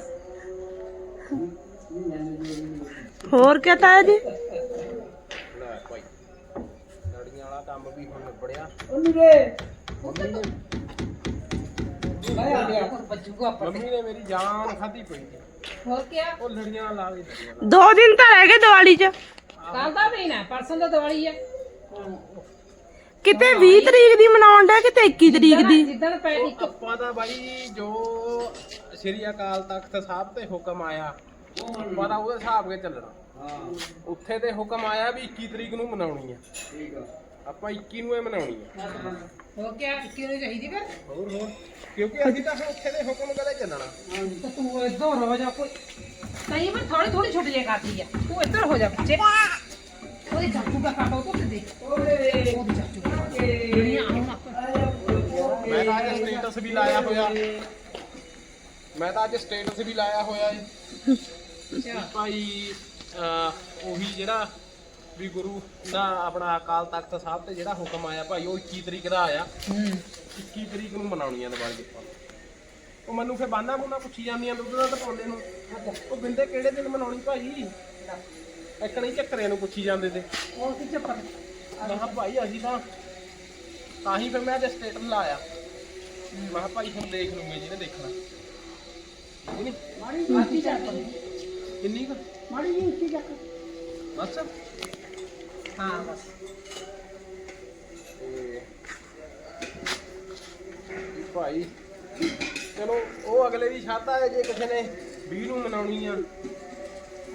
ਹੋਰ ਤਾਇਆ ਜੀ? ਲੜੀਆਂ ਵਾਲਾ ਕੰਮ ਵੀ ਹੁਣ ਨਿਬੜਿਆ। ਉਹਨੂੰ ਰੇ ਮੰਮੀ ਨੇ ਮੇਰੀ ਜਾਨ ਪਈ ਹੋਰ ਕੀ ਉਹ ਲੜੀਆਂ ਲਾ ਦੋ ਦਿਨ ਤਾਂ ਰਹਿ ਗਏ ਦੀਵਾਲੀ 'ਚ। ਕੱਲ ਦਾ ਦਿਨ ਹੈ ਪਰਸੋਂ ਦਾ ਦੀਵਾਲੀ ਹੈ। ਕਿਤੇ 20 ਤਰੀਕ ਦੀ ਮਨਾਉਣ ਦਾ ਕਿਤੇ 21 ਤਰੀਕ ਦੀ? ਜਿੱਦਣ ਪੈ ਇੱਕ ਆਪਾਂ ਦਾ ਬਾਈ ਜੋ ਸ੍ਰੀ ਅਕਾਲ ਤਖਤ ਸਾਹਿਬ ਤੇ ਹੁਕਮ ਆਇਆ ਆਪਾਂ ਦਾ ਉਹਦੇ ਹਿਸਾਬ ਕੇ ਚੱਲਣਾ। ਉੱਥੇ ਤੇ ਹੁਕਮ ਆਇਆ ਵੀ 21 ਤਰੀਕ ਨੂੰ ਮਨਾਉਣੀ ਆ ਠੀਕ ਆ। ਆਪਾਂ 21 ਨੂੰ ਇਹ ਮਨਾਉਣੀ ਆ ਹੋ ਗਿਆ ਕਿਉਂ ਨਹੀਂ ਚਾਹੀਦੀ ਫਿਰ? ਹੋਰ ਹੋਰ। ਕਿਉਂਕਿ ਅਸੀਂ ਤਾਂ ਫਿਰ ਉੱਥੇ ਦੇ ਹੁਕਮ ਕਦੇ ਚੱਲਣਾ। ਤਾਂ ਤੂੰ ਇੱਧਰ ਹੋ ਜਾ ਕੋਈ। ਨਹੀਂ ਮੈਂ ਥੋੜੀ ਥੋੜੀ ਛੁੱਟ ਜੇ ਕਰਦੀ ਆ। ਤੂੰ ਇੱਧਰ ਹੋ ਜਾ ਬੱਚੇ ਉਹਦੇ ਚਾਚੂ ਦਾ ਕਾਟੋ ਤੋਂ ਦੇ। ਓਏ। ਉਹਦੇ ਚਾਚੂ ਦਾ ਜਿਹੜੀਆਂ ਆਉਣ ਆਪਾਂ ਮੈਂ ਤਾਂ ਅੱਜ ਸਟੇਟਸ ਵੀ ਲਾਇਆ ਹੋਇਆ। ਮੈਂ ਤਾਂ ਅੱਜ ਸਟੇਟਸ ਵੀ ਲਾਇਆ ਹੋਇਆ ਏ। ਅੱਛਾ। ਭਾਈ ਉਹੀ ਜਿਹੜਾ ਵੀ ਗੁਰੂ ਦਾ ਆਪਣਾ ਅਕਾਲ ਤਖਤ ਸਾਹਿਬ ਤੇ ਜਿਹੜਾ ਹੁਕਮ ਆਇਆ ਭਾਈ ਉਹ 21 ਤਰੀਕ ਦਾ ਆਇਆ। ਹੂੰ। 21 ਤਰੀਕ ਨੂੰ ਮਨਾਉਣੀ ਆ ਦੀਵਾਲੀ ਆਪਾਂ ਉਹ ਮੈਨੂੰ ਫੇ ਬਾਂਦਾ ਬੁੰਦਾ ਪੁੱਛੀ ਜਾਂਦੀਆਂ ਦੁੱਧ ਦਾ ਟਪਾਉਂਦੇ ਨੂੰ। ਉਹ ਬਿੰਦੇ ਕਿਹੜੇ ਦਿਨ ਮਨਾਉਣੀ ਭਾਈ? ਇੱਕ ਨਹੀਂ ਚੱਕਰੇ ਨੂੰ ਪੁੱਛੀ ਜਾਂਦੇ ਤੇ। ਉਹ ਕੀ ਚੱਪਰ ਮੈਂ ਕਿਹਾ ਭਾਈ ਅਸੀਂ ਤਾਂ ਤਾਂ ਹੀ ਫਿਰ ਮੈਂ ਅੱਜ ਸਟੇਟਸ ਲਾਇਆ। ਮੈਂ ਕਿਹਾ ਭਾਈ ਹੁਣ ਦੇਖ ਲੂਗੇ ਜਿਹਨੇ ਦੇਖਣਾ। ਠੀਕ ਨੀ ਮਾਰੀ ਚੱਪਰ ਕਿੰਨੀ ਕੁ? ਮਾਰੀ ਜੀ ਉੱਚੀ ਚੱਕ। ਬਸ। ਹਾਂ। ਬਸ ਤੇ ਭਾਈ ਚਲੋ ਉਹ ਅਗਲੇ ਦੀ ਛਾਤਾ ਹੈ ਜੇ ਕਿਸੇ ਨੇ 20 ਨੂੰ ਮਨਾਉਣੀ ਆ।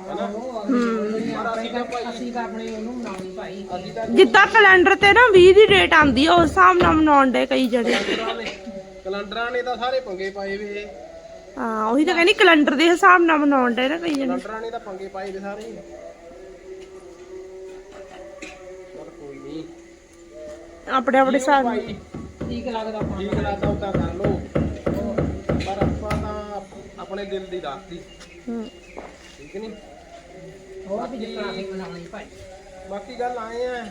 ਹਨਾ? ਪਰ ਅਸੀਂ ਤਾਂ ਭਾਈ। ਅਸੀਂ ਤਾਂ ਆਪਣੇ ਉਹਨੂੰ ਮਨਾਉਣੀ ਭਾਈ। ਅਸੀਂ ਤਾਂ ਜਿੱਦਾਂ ਕੈਲੰਡਰ ਤੇ ਨਾ 20 ਦੀ ਡੇਟ ਆਂਦੀ ਆ ਉਸ ਹਿਸਾਬ ਨਾਲ ਮਨਾਉਣ ਦੇ ਕਈ ਜਣੇ। ਕੈਲੰਡਰਾਂ ਨੇ ਕੈਲੰਡਰਾਂ ਨੇ ਤਾਂ ਸਾਰੇ ਪੰਗੇ ਪਾਏ ਵੇ। ਹਾਂ ਉਹੀ ਤਾਂ ਕਹਿੰਦੀ ਕੈਲੰਡਰ ਦੇ ਹਿਸਾਬ ਨਾਲ ਮਨਾਉਣ ਦੇ ਨਾ ਕਈ ਜਣੇ। ਕੈਲੰਡਰਾਂ ਨੇ ਤਾਂ ਪੰਗੇ ਪਾਏ ਵੇ ਸਾਰੇ ਹੀ। ਆਪਣੇ ਆਪਣੇ ਹਿਸਾਬ ਨਾਲ। ਠੀਕ ਲੱਗਦਾ ਆਪਾਂ ਠੀਕ ਲੱਗਦਾ ਉਦਾਂ ਕਰ ਲੋ ਪਰ ਆਪਾਂ ਤਾਂ ਆਪਣੇ ਦਿਲ ਦੀ ਰੱਖਦੀ ਹੂੰ। ਠੀਕ ਨਹੀਂ? ਹੋਰ ਵੀ ਜਿੱਤਣਾ ਅਸੀਂ ਮਨਾਉਣੀ ਭਾਈ। ਬਾਕੀ ਗੱਲ ਆਏ ਆ।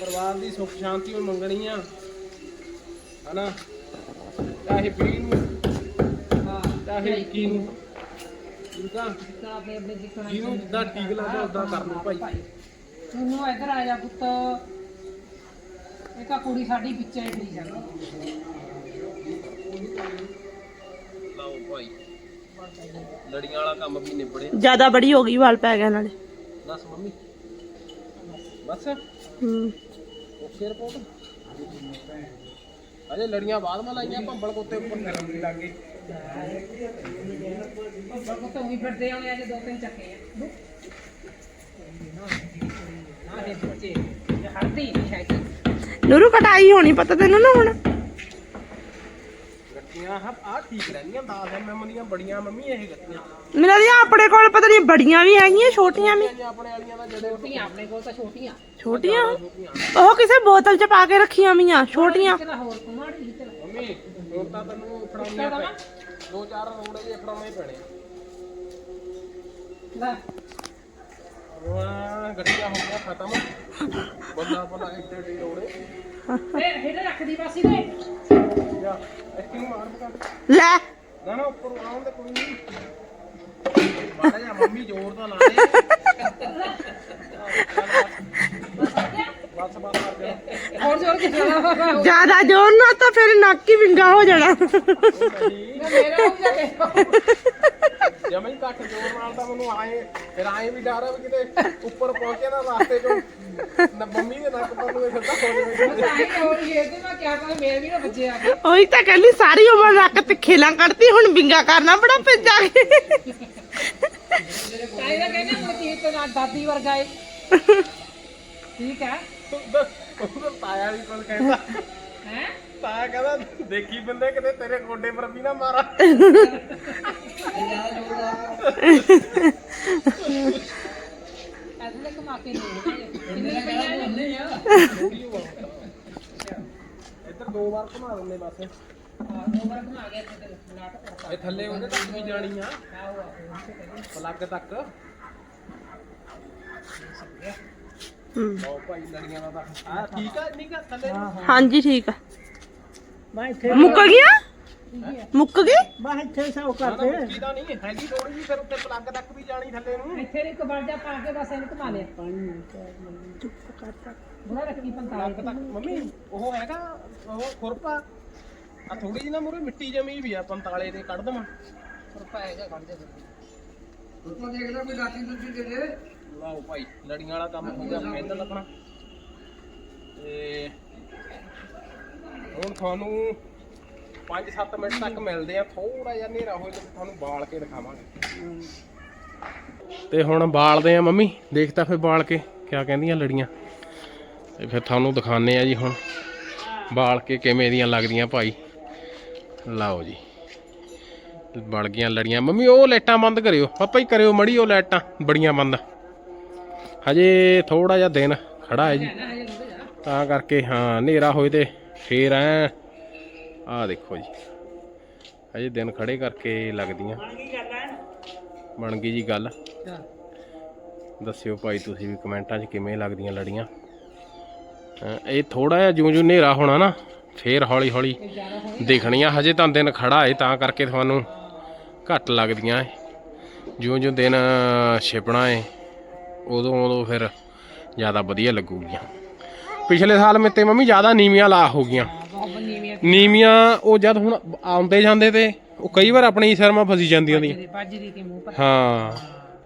ਪਰਿਵਾਰ ਦੀ ਸੁੱਖ ਸ਼ਾਂਤੀ ਨੂੰ ਮੰਗਣੀ ਆ। ਹਨਾ? ਚਾਹੇ 20 ਨੂੰ ਹਾਂ ਚਾਹੇ 21 ਨੂੰ। ਜਿੱਤਣਾ ਜਿਹਨੂੰ ਜਿੱਦਾਂ ਠੀਕ ਲੱਗਦਾ ਉਦਾਂ ਕਰ ਲਓ ਭਾਈ। ਉਹਨੂੰ ਇੱਧਰ ਆ ਜਾ ਪੁੱਤ। ਇਹ ਤਾਂ ਕੁੜੀ ਸਾਡੀ ਪਿੱਛੇ ਹੀ ਫਿਰੀ ਜਾਂਦੀ ਲਾਓ ਭਾਈ। ਲੜੀਆਂ ਵਾਲਾ ਕੰਮ ਵੀ ਨਿਬੜਿਆ ਜ਼ਿਆਦਾ ਬੜੀ ਹੋ ਗਈ ਵਾਲ ਪੈ ਗਿਆ ਨਾਲੇ। ਦੱਸ ਮੰਮੀ। ਬਸ। ਹੂੰ। ਓਕੇ ਰਿਪੋਰਟ ਅਜੇ ਲੜੀਆਂ ਬਾਅਦ ਮਾ ਲਾਈਆਂ ਭੰਬਲ ਕੋਤੇ ਉੱਪਰ। ਕਰਨ ਲੱਗੇ ਉਹ ਤਾਂ ਉਹੀ ਫਿਰਦੇ ਆਉਣੇ ਅੱਜ ਦੋ ਤਿੰਨ ਚੱਕੇ ਆ। ਹਾਂ ਦੇ ਬੱਚੇ। ਇਹ ਹਰਦੀ ਨਹੀਂ ਹੈਗੀ। ਨੂਰੂ ਕਟਾਈ ਹੋਣੀ ਪਤਾ ਤੈਨੂੰ ਨਾ ਹੁਣ। ਗੱਟੀਆਂ ਆ ਆ ਠੀਕ ਰਹਿੰਦੀਆਂ 10 ਐਮਐਮ ਦੀਆਂ ਬੜੀਆਂ ਮੰਮੀ ਇਹ ਗੱਟੀਆਂ ਮੇਰਾ ਦੀ ਆਪਣੇ ਕੋਲ ਪਤਾ ਨਹੀਂ ਬੜੀਆਂ ਵੀ ਹੈਗੀਆਂ ਛੋਟੀਆਂ ਵੀ। ਜੇ ਆਪਣੇ ਵਾਲੀਆਂ ਦਾ ਜਿਹੜੇ ਛੋਟੀਆਂ ਆਪਣੇ ਕੋਲ ਤਾਂ ਛੋਟੀਆਂ। ਛੋਟੀਆਂ? ਉਹ ਕਿਸੇ ਬੋਤਲ 'ਚ ਪਾ ਕੇ ਰੱਖੀਆਂ ਵੀਆਂ ਛੋਟੀਆਂ। ਹੋਰ ਹੀ ਮੰਮੀ ਹੁਣ ਤਾਂ ਤੈਨੂੰ ਫੜਾਉਣੀਆਂ ਪੈ ਦੋ ਚਾਰ ਰੋੜੇ ਜੇ ਫੜਾਉਣੇ ਪੈਣੇ ਲੈ। ਵਾਹ ਗੱਡੀਆਂ ਹੋ ਗਿਆ ਖਤਮ। ਬੰਦਾ ਬੰਦਾ ਰੋੜੇ ਫੇਰ ਰੱਖਦੀ ਜਾ ਇੱਥੇ ਨੂੰ ਮਾਰ ਬਕਾ ਲੈ। ਨਾ ਨਾ ਉੱਪਰ ਆਉਣ ਦੇ ਕੋਈ ਨਹੀਂ। ਮਾੜਾ ਜਿਹਾ ਮੰਮੀ ਜ਼ੋਰ ਤਾਂ ਲਾ ਦੇ ਬਸ ਬਸ ਕਰ ਦੇ ਹੋਰ ਜ਼ੋਰ ਕਿੱਥੇ ਜ਼ਿਆਦਾ ਜ਼ੋਰ ਨਾਲ ਤਾਂ ਫਿਰ ਨੱਕ ਹੀ ਵਿੰਗਾ ਹੋ ਜਾਣਾ। ਮੇਰਾ ਹੋ ਜਮੇ ਘੱਟ ਜ਼ੋਰ ਨਾਲ ਤਾਂ ਮੈਨੂੰ ਆਏ ਫਿਰ ਆਏ ਵੀ ਡਰ ਆ ਵੀ ਕਿਤੇ ਉੱਪਰ ਪਹੁੰਚੇ ਨਾ ਰਸਤੇ ਚੋਂ। ਨਾ ਮੰਮੀ ਦੇ ਨੱਕ ਪਰ ਨੂੰ ਇਹ ਸਿੱਧਾ ਹੋ ਜਾਵੇ। ਤਾਂ ਹੀ ਹੋ ਰਹੀ ਹੈ ਤੇ ਮੈਂ ਕਿਆ ਕਰਾਂ ਮੇਰੇ ਵੀ ਨਾ ਬੱਚੇ ਆ ਗਏ। ਉਹੀ ਤਾਂ ਕਹਿੰਦੀ ਸਾਰੀ ਉਮਰ ਨੱਕ ਤੇ ਖੇਲਾਂ ਕੱਢਦੀ ਹੁਣ ਵਿੰਗਾ ਕਰਨਾ ਬੜਾ ਫਿਰ ਜਾ ਕੇ। ਚਾਹੀਦਾ ਕਹਿੰਦੇ ਹੁਣ ਕੀ ਤੇ ਨਾ ਦਾਦੀ ਵਰਗਾ ਏ। ਠੀਕ ਹੈ? ਉਹ ਤਾਇਆ ਵੀ ਕੋਲ ਕਹਿੰਦਾ। ਹੈ? ਤਾਇਆ ਕਹਿੰਦਾ ਦੇਖੀ ਬੰਦੇ ਕਿਤੇ ਤੇਰੇ ਗੋਡੇ ਪਰ ਵੀ ਨਾ ਮਾਰਾ। ਐਸੇ ਘੁਮਾ ਕੇ ਨਹੀਂ ਕਿੰਨੇ ਪਈਆਂ ਨੇ ਇੱਧਰ ਦੋ ਵਾਰ ਘੁਮਾ ਦਿੰਦੇ ਬਸ। ਦੋ ਵਾਰ ਘੁਮਾ ਕੇ ਤੇ ਨਾਟਕ ਇਹ ਥੱਲੇ ਉਹਦੇ ਤੱਕ ਵੀ ਜਾਣੀ ਆ। ਆਓ ਪਲੱਗ ਤੱਕ। ਹੂੰ। ਲਓ ਭਾਈ ਲੜੀਆਂ ਦਾ ਤਾਂ। ਆ ਠੀਕ ਆ ਇੰਨੀ ਕਾ ਥੱਲੇ। ਨੂੰ? ਹਾਂਜੀ ਠੀਕ ਆ। ਮੈਂ ਇੱਥੇ ਮੁੱਕ ਗਿਆ? ਮੁੱਕ ਗਈ ਮੈਂ ਇੱਥੇ ਸੌ ਕਰਦੇ ਤਾਂ। ਨਹੀਂ ਹੈਗੀ ਥੋੜੀ ਜਿਹੀ ਫਿਰ ਉੱਤੇ ਪਲੱਗ ਤੱਕ ਵੀ ਜਾਣੀ ਥੱਲੇ ਨੂੰ। ਇੱਥੇ ਇੱਕ ਕਬਰਜਾ ਪਾ ਕੇ ਬਸ ਇਹਨੂੰ ਘੁਮਾ ਲਿਆ। ਬੁਰਾ ਰੱਖੀ 45 ਪਲੱਗ ਤੱਕ ਮੰਮੀ ਉਹ ਹੈਗਾ ਉਹ ਖੁਰਪਾ। ਆ ਥੋੜੀ ਜਿਹੀ ਨਾ ਮੂਰੇ ਮਿੱਟੀ ਜਮੀ ਵੀ ਆ ਪੰਤਾਲੇ ਦੇ ਕੱਢ ਦਵਾਂ। ਪਰ ਪਾਏਗਾ ਕੱਢ ਦੇ। ਉੱਪਰ ਦੇਖਦਾ ਕੋਈ ਲਾਠੀ ਦੂਜੀ ਦੇ ਦੇ। ਲਓ ਭਾਈ ਲੜੀਆਂ ਵਾਲਾ ਕੰਮ ਹੋ ਗਿਆ ਫਾਈਨਲ ਲੱਗਣਾ ਤੇ ਹੁਣ ਤੁਹਾਨੂੰ 5-7 ਮਿੰਟ ਤੱਕ ਮਿਲਦੇ ਆ ਥੋੜਾ ਜਿਹਾ ਹਨੇਰਾ ਹੋਏ ਤੇ ਤੁਹਾਨੂੰ ਬਾਲ ਕੇ ਦਿਖਾਵਾਂਗੇ। ਤੇ ਹੁਣ ਬਾਲਦੇ ਆ ਮੰਮੀ, ਦੇਖ ਤਾਂ ਫਿਰ ਬਾਲ ਕੇ, ਕਿਆ ਕਹਿੰਦੀਆਂ ਲੜੀਆਂ। ਤੇ ਫਿਰ ਤੁਹਾਨੂੰ ਦਿਖਾਣੇ ਆ ਜੀ ਹੁਣ, ਬਾਲ ਕੇ ਕਿਵੇਂ ਦੀਆਂ ਲੱਗਦੀਆਂ ਭਾਈ। ਲਾਓ ਜੀ ਬਣ ਗਈਆਂ ਲੜੀਆਂ। ਮੰਮੀ, ਉਹ ਲਾਈਟਾਂ ਬੰਦ ਕਰਿਓ, ਪਾਪਾ ਹੀ ਕਰਿਓ ਮੜੀ ਉਹ ਲਾਈਟਾਂ, ਬੜੀਆਂ ਬੰਦ। ਹਜੇ ਥੋੜਾ ਜਿਹਾ ਦਿਨ ਖੜਾ ਹੈ ਜੀ। ਤਾਂ ਕਰਕੇ, ਹਾਂ, ਹਨੇਰਾ ਹੋਏ ਤੇ ਫੇਰ ਐ। ਆ ਦੇਖੋ ਜੀ। ਹਜੇ ਦਿਨ ਖੜੇ ਕਰਕੇ ਲੱਗਦੀਆਂ। ਬਣ ਗਈ ਜੀ ਗੱਲ। ਦੱਸਿਓ ਭਾਈ ਤੁਸੀਂ ਵੀ ਕਮੈਂਟਾਂ 'ਚ ਕਿਵੇਂ ਲੱਗਦੀਆਂ ਲੜੀਆਂ। ਇਹ ਥੋੜਾ ਜਿਹਾ ਜਿਉਂ ਜਿਉਂ ਹਨੇਰਾ ਹੋਣਾ ਨਾ, ਫੇਰ ਹੌਲੀ ਹੌਲੀ ਦਿਖਣੀਆਂ। ਹਜੇ ਤਾਂ ਦਿਨ ਖੜਾ ਏ, ਤਾਂ ਕਰਕੇ ਤੁਹਾਨੂੰ ਘੱਟ ਲੱਗਦੀਆਂ ਏ। ਜਿਉਂ ਜਿਉਂ ਦਿਨ ਛਿਪਣਾ ਏ ਉਦੋਂ ਉਦੋਂ ਫਿਰ ਜ਼ਿਆਦਾ ਵਧੀਆ ਲੱਗੂਗੀਆਂ। ਪਿਛਲੇ ਸਾਲ ਮੇਤੇ ਮੰਮੀ ਜ਼ਿਆਦਾ ਨੀਵੀਆਂ ਲਾ ਹੋ ਗਈਆਂ। ਨੀਵੀਆਂ ਉਹ ਜਦ ਹੁਣ ਆਉਂਦੇ ਜਾਂਦੇ ਤੇ ਉਹ ਕਈ ਵਾਰ ਆਪਣੇ ਹੀ ਸਿਰ ਮਾ ਫਸੀ ਜਾਂਦੀਆਂ ਦੀ ਦੀ ਬਾਜੀ ਦੀ ਮੂੰਹ ਪਰ। ਹਾਂ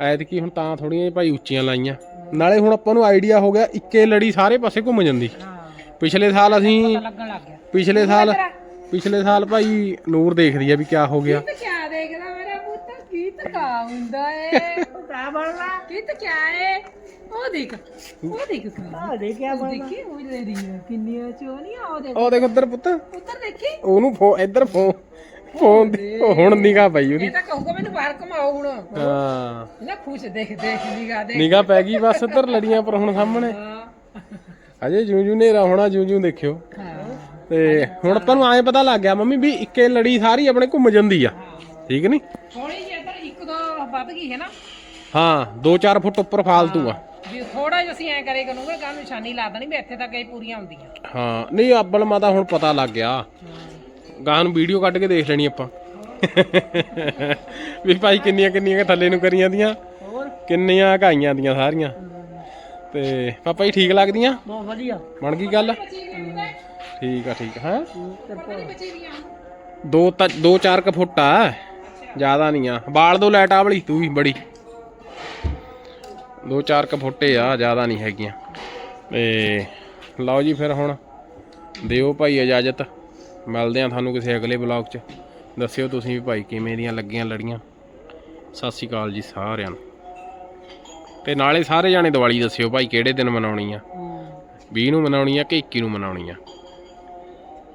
ਐਤਕੀ ਹੁਣ ਤਾਂ ਥੋੜੀਆਂ ਭਾਈ ਉੱਚੀਆਂ ਲਾਈਆਂ। ਨਾਲੇ ਹੁਣ ਆਪਾਂ ਨੂੰ ਆਈਡੀਆ ਹੋ ਗਿਆ ਇੱਕੇ ਲੜੀ ਸਾਰੇ ਪਾਸੇ ਘੁੰਮ ਜਾਂਦੀ। ਹਾਂ। ਪਿਛਲੇ ਸਾਲ ਅਸੀਂ ਪਿਛਲੇ ਸਾਲ ਪਿਛਲੇ ਸਾਲ ਭਾਈ ਨੂਰ ਦੇਖਦੀ ਆ ਵੀ ਕਿਆ ਹੋ ਗਿਆ। ਤੇ ਕਿਆ ਦੇਖਦਾ ਮੇਰਾ ਪੁੱਤ? ਗੀਤ ਕਾ ਹੁੰਦਾ ਏ? ਕਾ ਬਣਨਾ ਗੀਤ ਕਿਆ ਏ? ਉਹ ਦੇਖ ਉਹ ਦੇਖ ਆ ਦੇ ਕਿਆ ਉਹ ਦੇਖੀ ਉਹ ਲੈ ਰਹੀ ਹੈ ਕਿੰਨੀਆਂ ਚੋਨੀਆਂ ਉਹ ਦੇਖ। ਉਹ ਦੇਖ ਉੱਧਰ ਪੁੱਤ। ਉੱਧਰ ਦੇਖੀ? ਉਹਨੂੰ ਫੋ ਇੱਧਰ ਫੋ ਫੋਨ ਦੀ ਉਹ ਹੁਣ ਨਿਗਾ ਪਈ ਉਹਦੀ। ਇਹ ਤਾਂ ਕਹੂਗਾ ਮੈਨੂੰ ਬਾਹਰ ਘਮਾਓ ਹੁਣ। ਹਾਂ। ਨਾ ਖੁਸ਼ ਦੇਖ ਦੇਖ ਨਿਗਾ ਦੇ ਨਿਗਾ ਪੈ ਗਈ ਬਸ ਉੱਧਰ ਲੜੀਆਂ ਪਰ ਹੁਣ ਸਾਹਮਣੇ। ਅਜੇ ਜੂ ਜੂ ਨੇਰਾ ਹੋਣਾ ਜੂ ਜੂ ਦੇਖਿਓ। ਹਾਂ। ਤੇ ਹੁਣ ਤੁਹਾਨੂੰ ਐਂ ਪਤਾ ਲੱਗ ਗਿਆ ਮੰਮੀ ਵੀ ਇੱਕੇ ਲੜੀ ਸਾਰੀ ਆਪਣੇ ਘੁੰਮ ਜਾਂਦੀ ਆ। ਠੀਕ ਨਹੀਂ ਥੋੜੀ ਜਿਹੀ ਇੱਧਰ ਇੱਕ ਦੋ ਵੱਧ ਗਈ ਹੈ ਨਾ। ਹਾਂ 2-4 ਫੁੱਟ ਉੱਪਰ ਫਾਲਤੂ ਆ। ਵੀ ਥੋੜਾ ਜਿਹਾ ਅਸੀਂ ਐ ਕਰੇ ਕਰੂੰਗੇ ਗਾਂ ਨਿਸ਼ਾਨੀ ਲਾ ਦੇਣੀ ਵੀ ਇੱਥੇ ਤੱਕ ਇਹ ਪੂਰੀਆਂ ਹੁੰਦੀਆਂ। ਹਾਂ ਨਹੀਂ ਅੱਬਲ ਮਾਤਾ ਹੁਣ ਪਤਾ ਲੱਗ ਗਿਆ। ਗਾਂ ਨੂੰ ਵੀਡੀਓ ਕੱਢ ਕੇ ਦੇਖ ਲੈਣੀ ਆਪਾਂ। ਵੀ ਭਾਈ ਕਿੰਨੀਆਂ ਕਿੰਨੀਆਂ ਥੱਲੇ ਨੂੰ ਕਰੀਆਂ ਦੀਆਂ ਹੋਰ? ਕਿੰਨੀਆਂ ਘਾਈਆਂ ਦੀਆਂ ਸਾਰੀਆਂ। ਤੇ ਪਾਪਾ ਜੀ ਠੀਕ ਲੱਗਦੀਆਂ? ਬਹੁਤ ਵਧੀਆ। ਬਣ ਗਈ ਗੱਲ? ਠੀਕ ਆ ਠੀਕ ਹਾਂ? ਦੋ ਤਾਂ ਦੋ ਚਾਰ ਕ ਫੁੱਟ ਆ ਜ਼ਿਆਦਾ ਨਹੀਂ ਆ। ਬਾਲ ਦੋ ਲਾਈਟ ਆ ਵਾਲੀ ਤੂੰ ਵੀ ਬੜੀ। ਦੋ ਚਾਰ ਕ ਫੁੱਟੇ ਆ ਜ਼ਿਆਦਾ ਨਹੀਂ ਹੈਗੀਆਂ। ਤੇ ਲਓ ਜੀ ਫਿਰ ਹੁਣ ਦਿਓ ਭਾਈ ਇਜਾਜ਼ਤ। ਮਿਲਦੇ ਆ ਤੁਹਾਨੂੰ ਕਿਸੇ ਅਗਲੇ ਬਲੌਗ 'ਚ। ਦੱਸਿਓ ਤੁਸੀਂ ਵੀ ਭਾਈ ਕਿਵੇਂ ਦੀਆਂ ਲੱਗੀਆਂ ਲੜੀਆਂ। ਸਤਿ ਸ਼੍ਰੀ ਅਕਾਲ ਜੀ ਸਾਰਿਆਂ ਨੂੰ। ਤੇ ਨਾਲੇ ਸਾਰੇ ਜਾਣੇ ਦੀਵਾਲੀ ਦੱਸਿਓ ਭਾਈ ਕਿਹੜੇ ਦਿਨ ਮਨਾਉਣੀ ਆ? 20 ਨੂੰ ਮਨਾਉਣੀ ਆ ਕਿ 21 ਨੂੰ ਮਨਾਉਣੀ ਆ?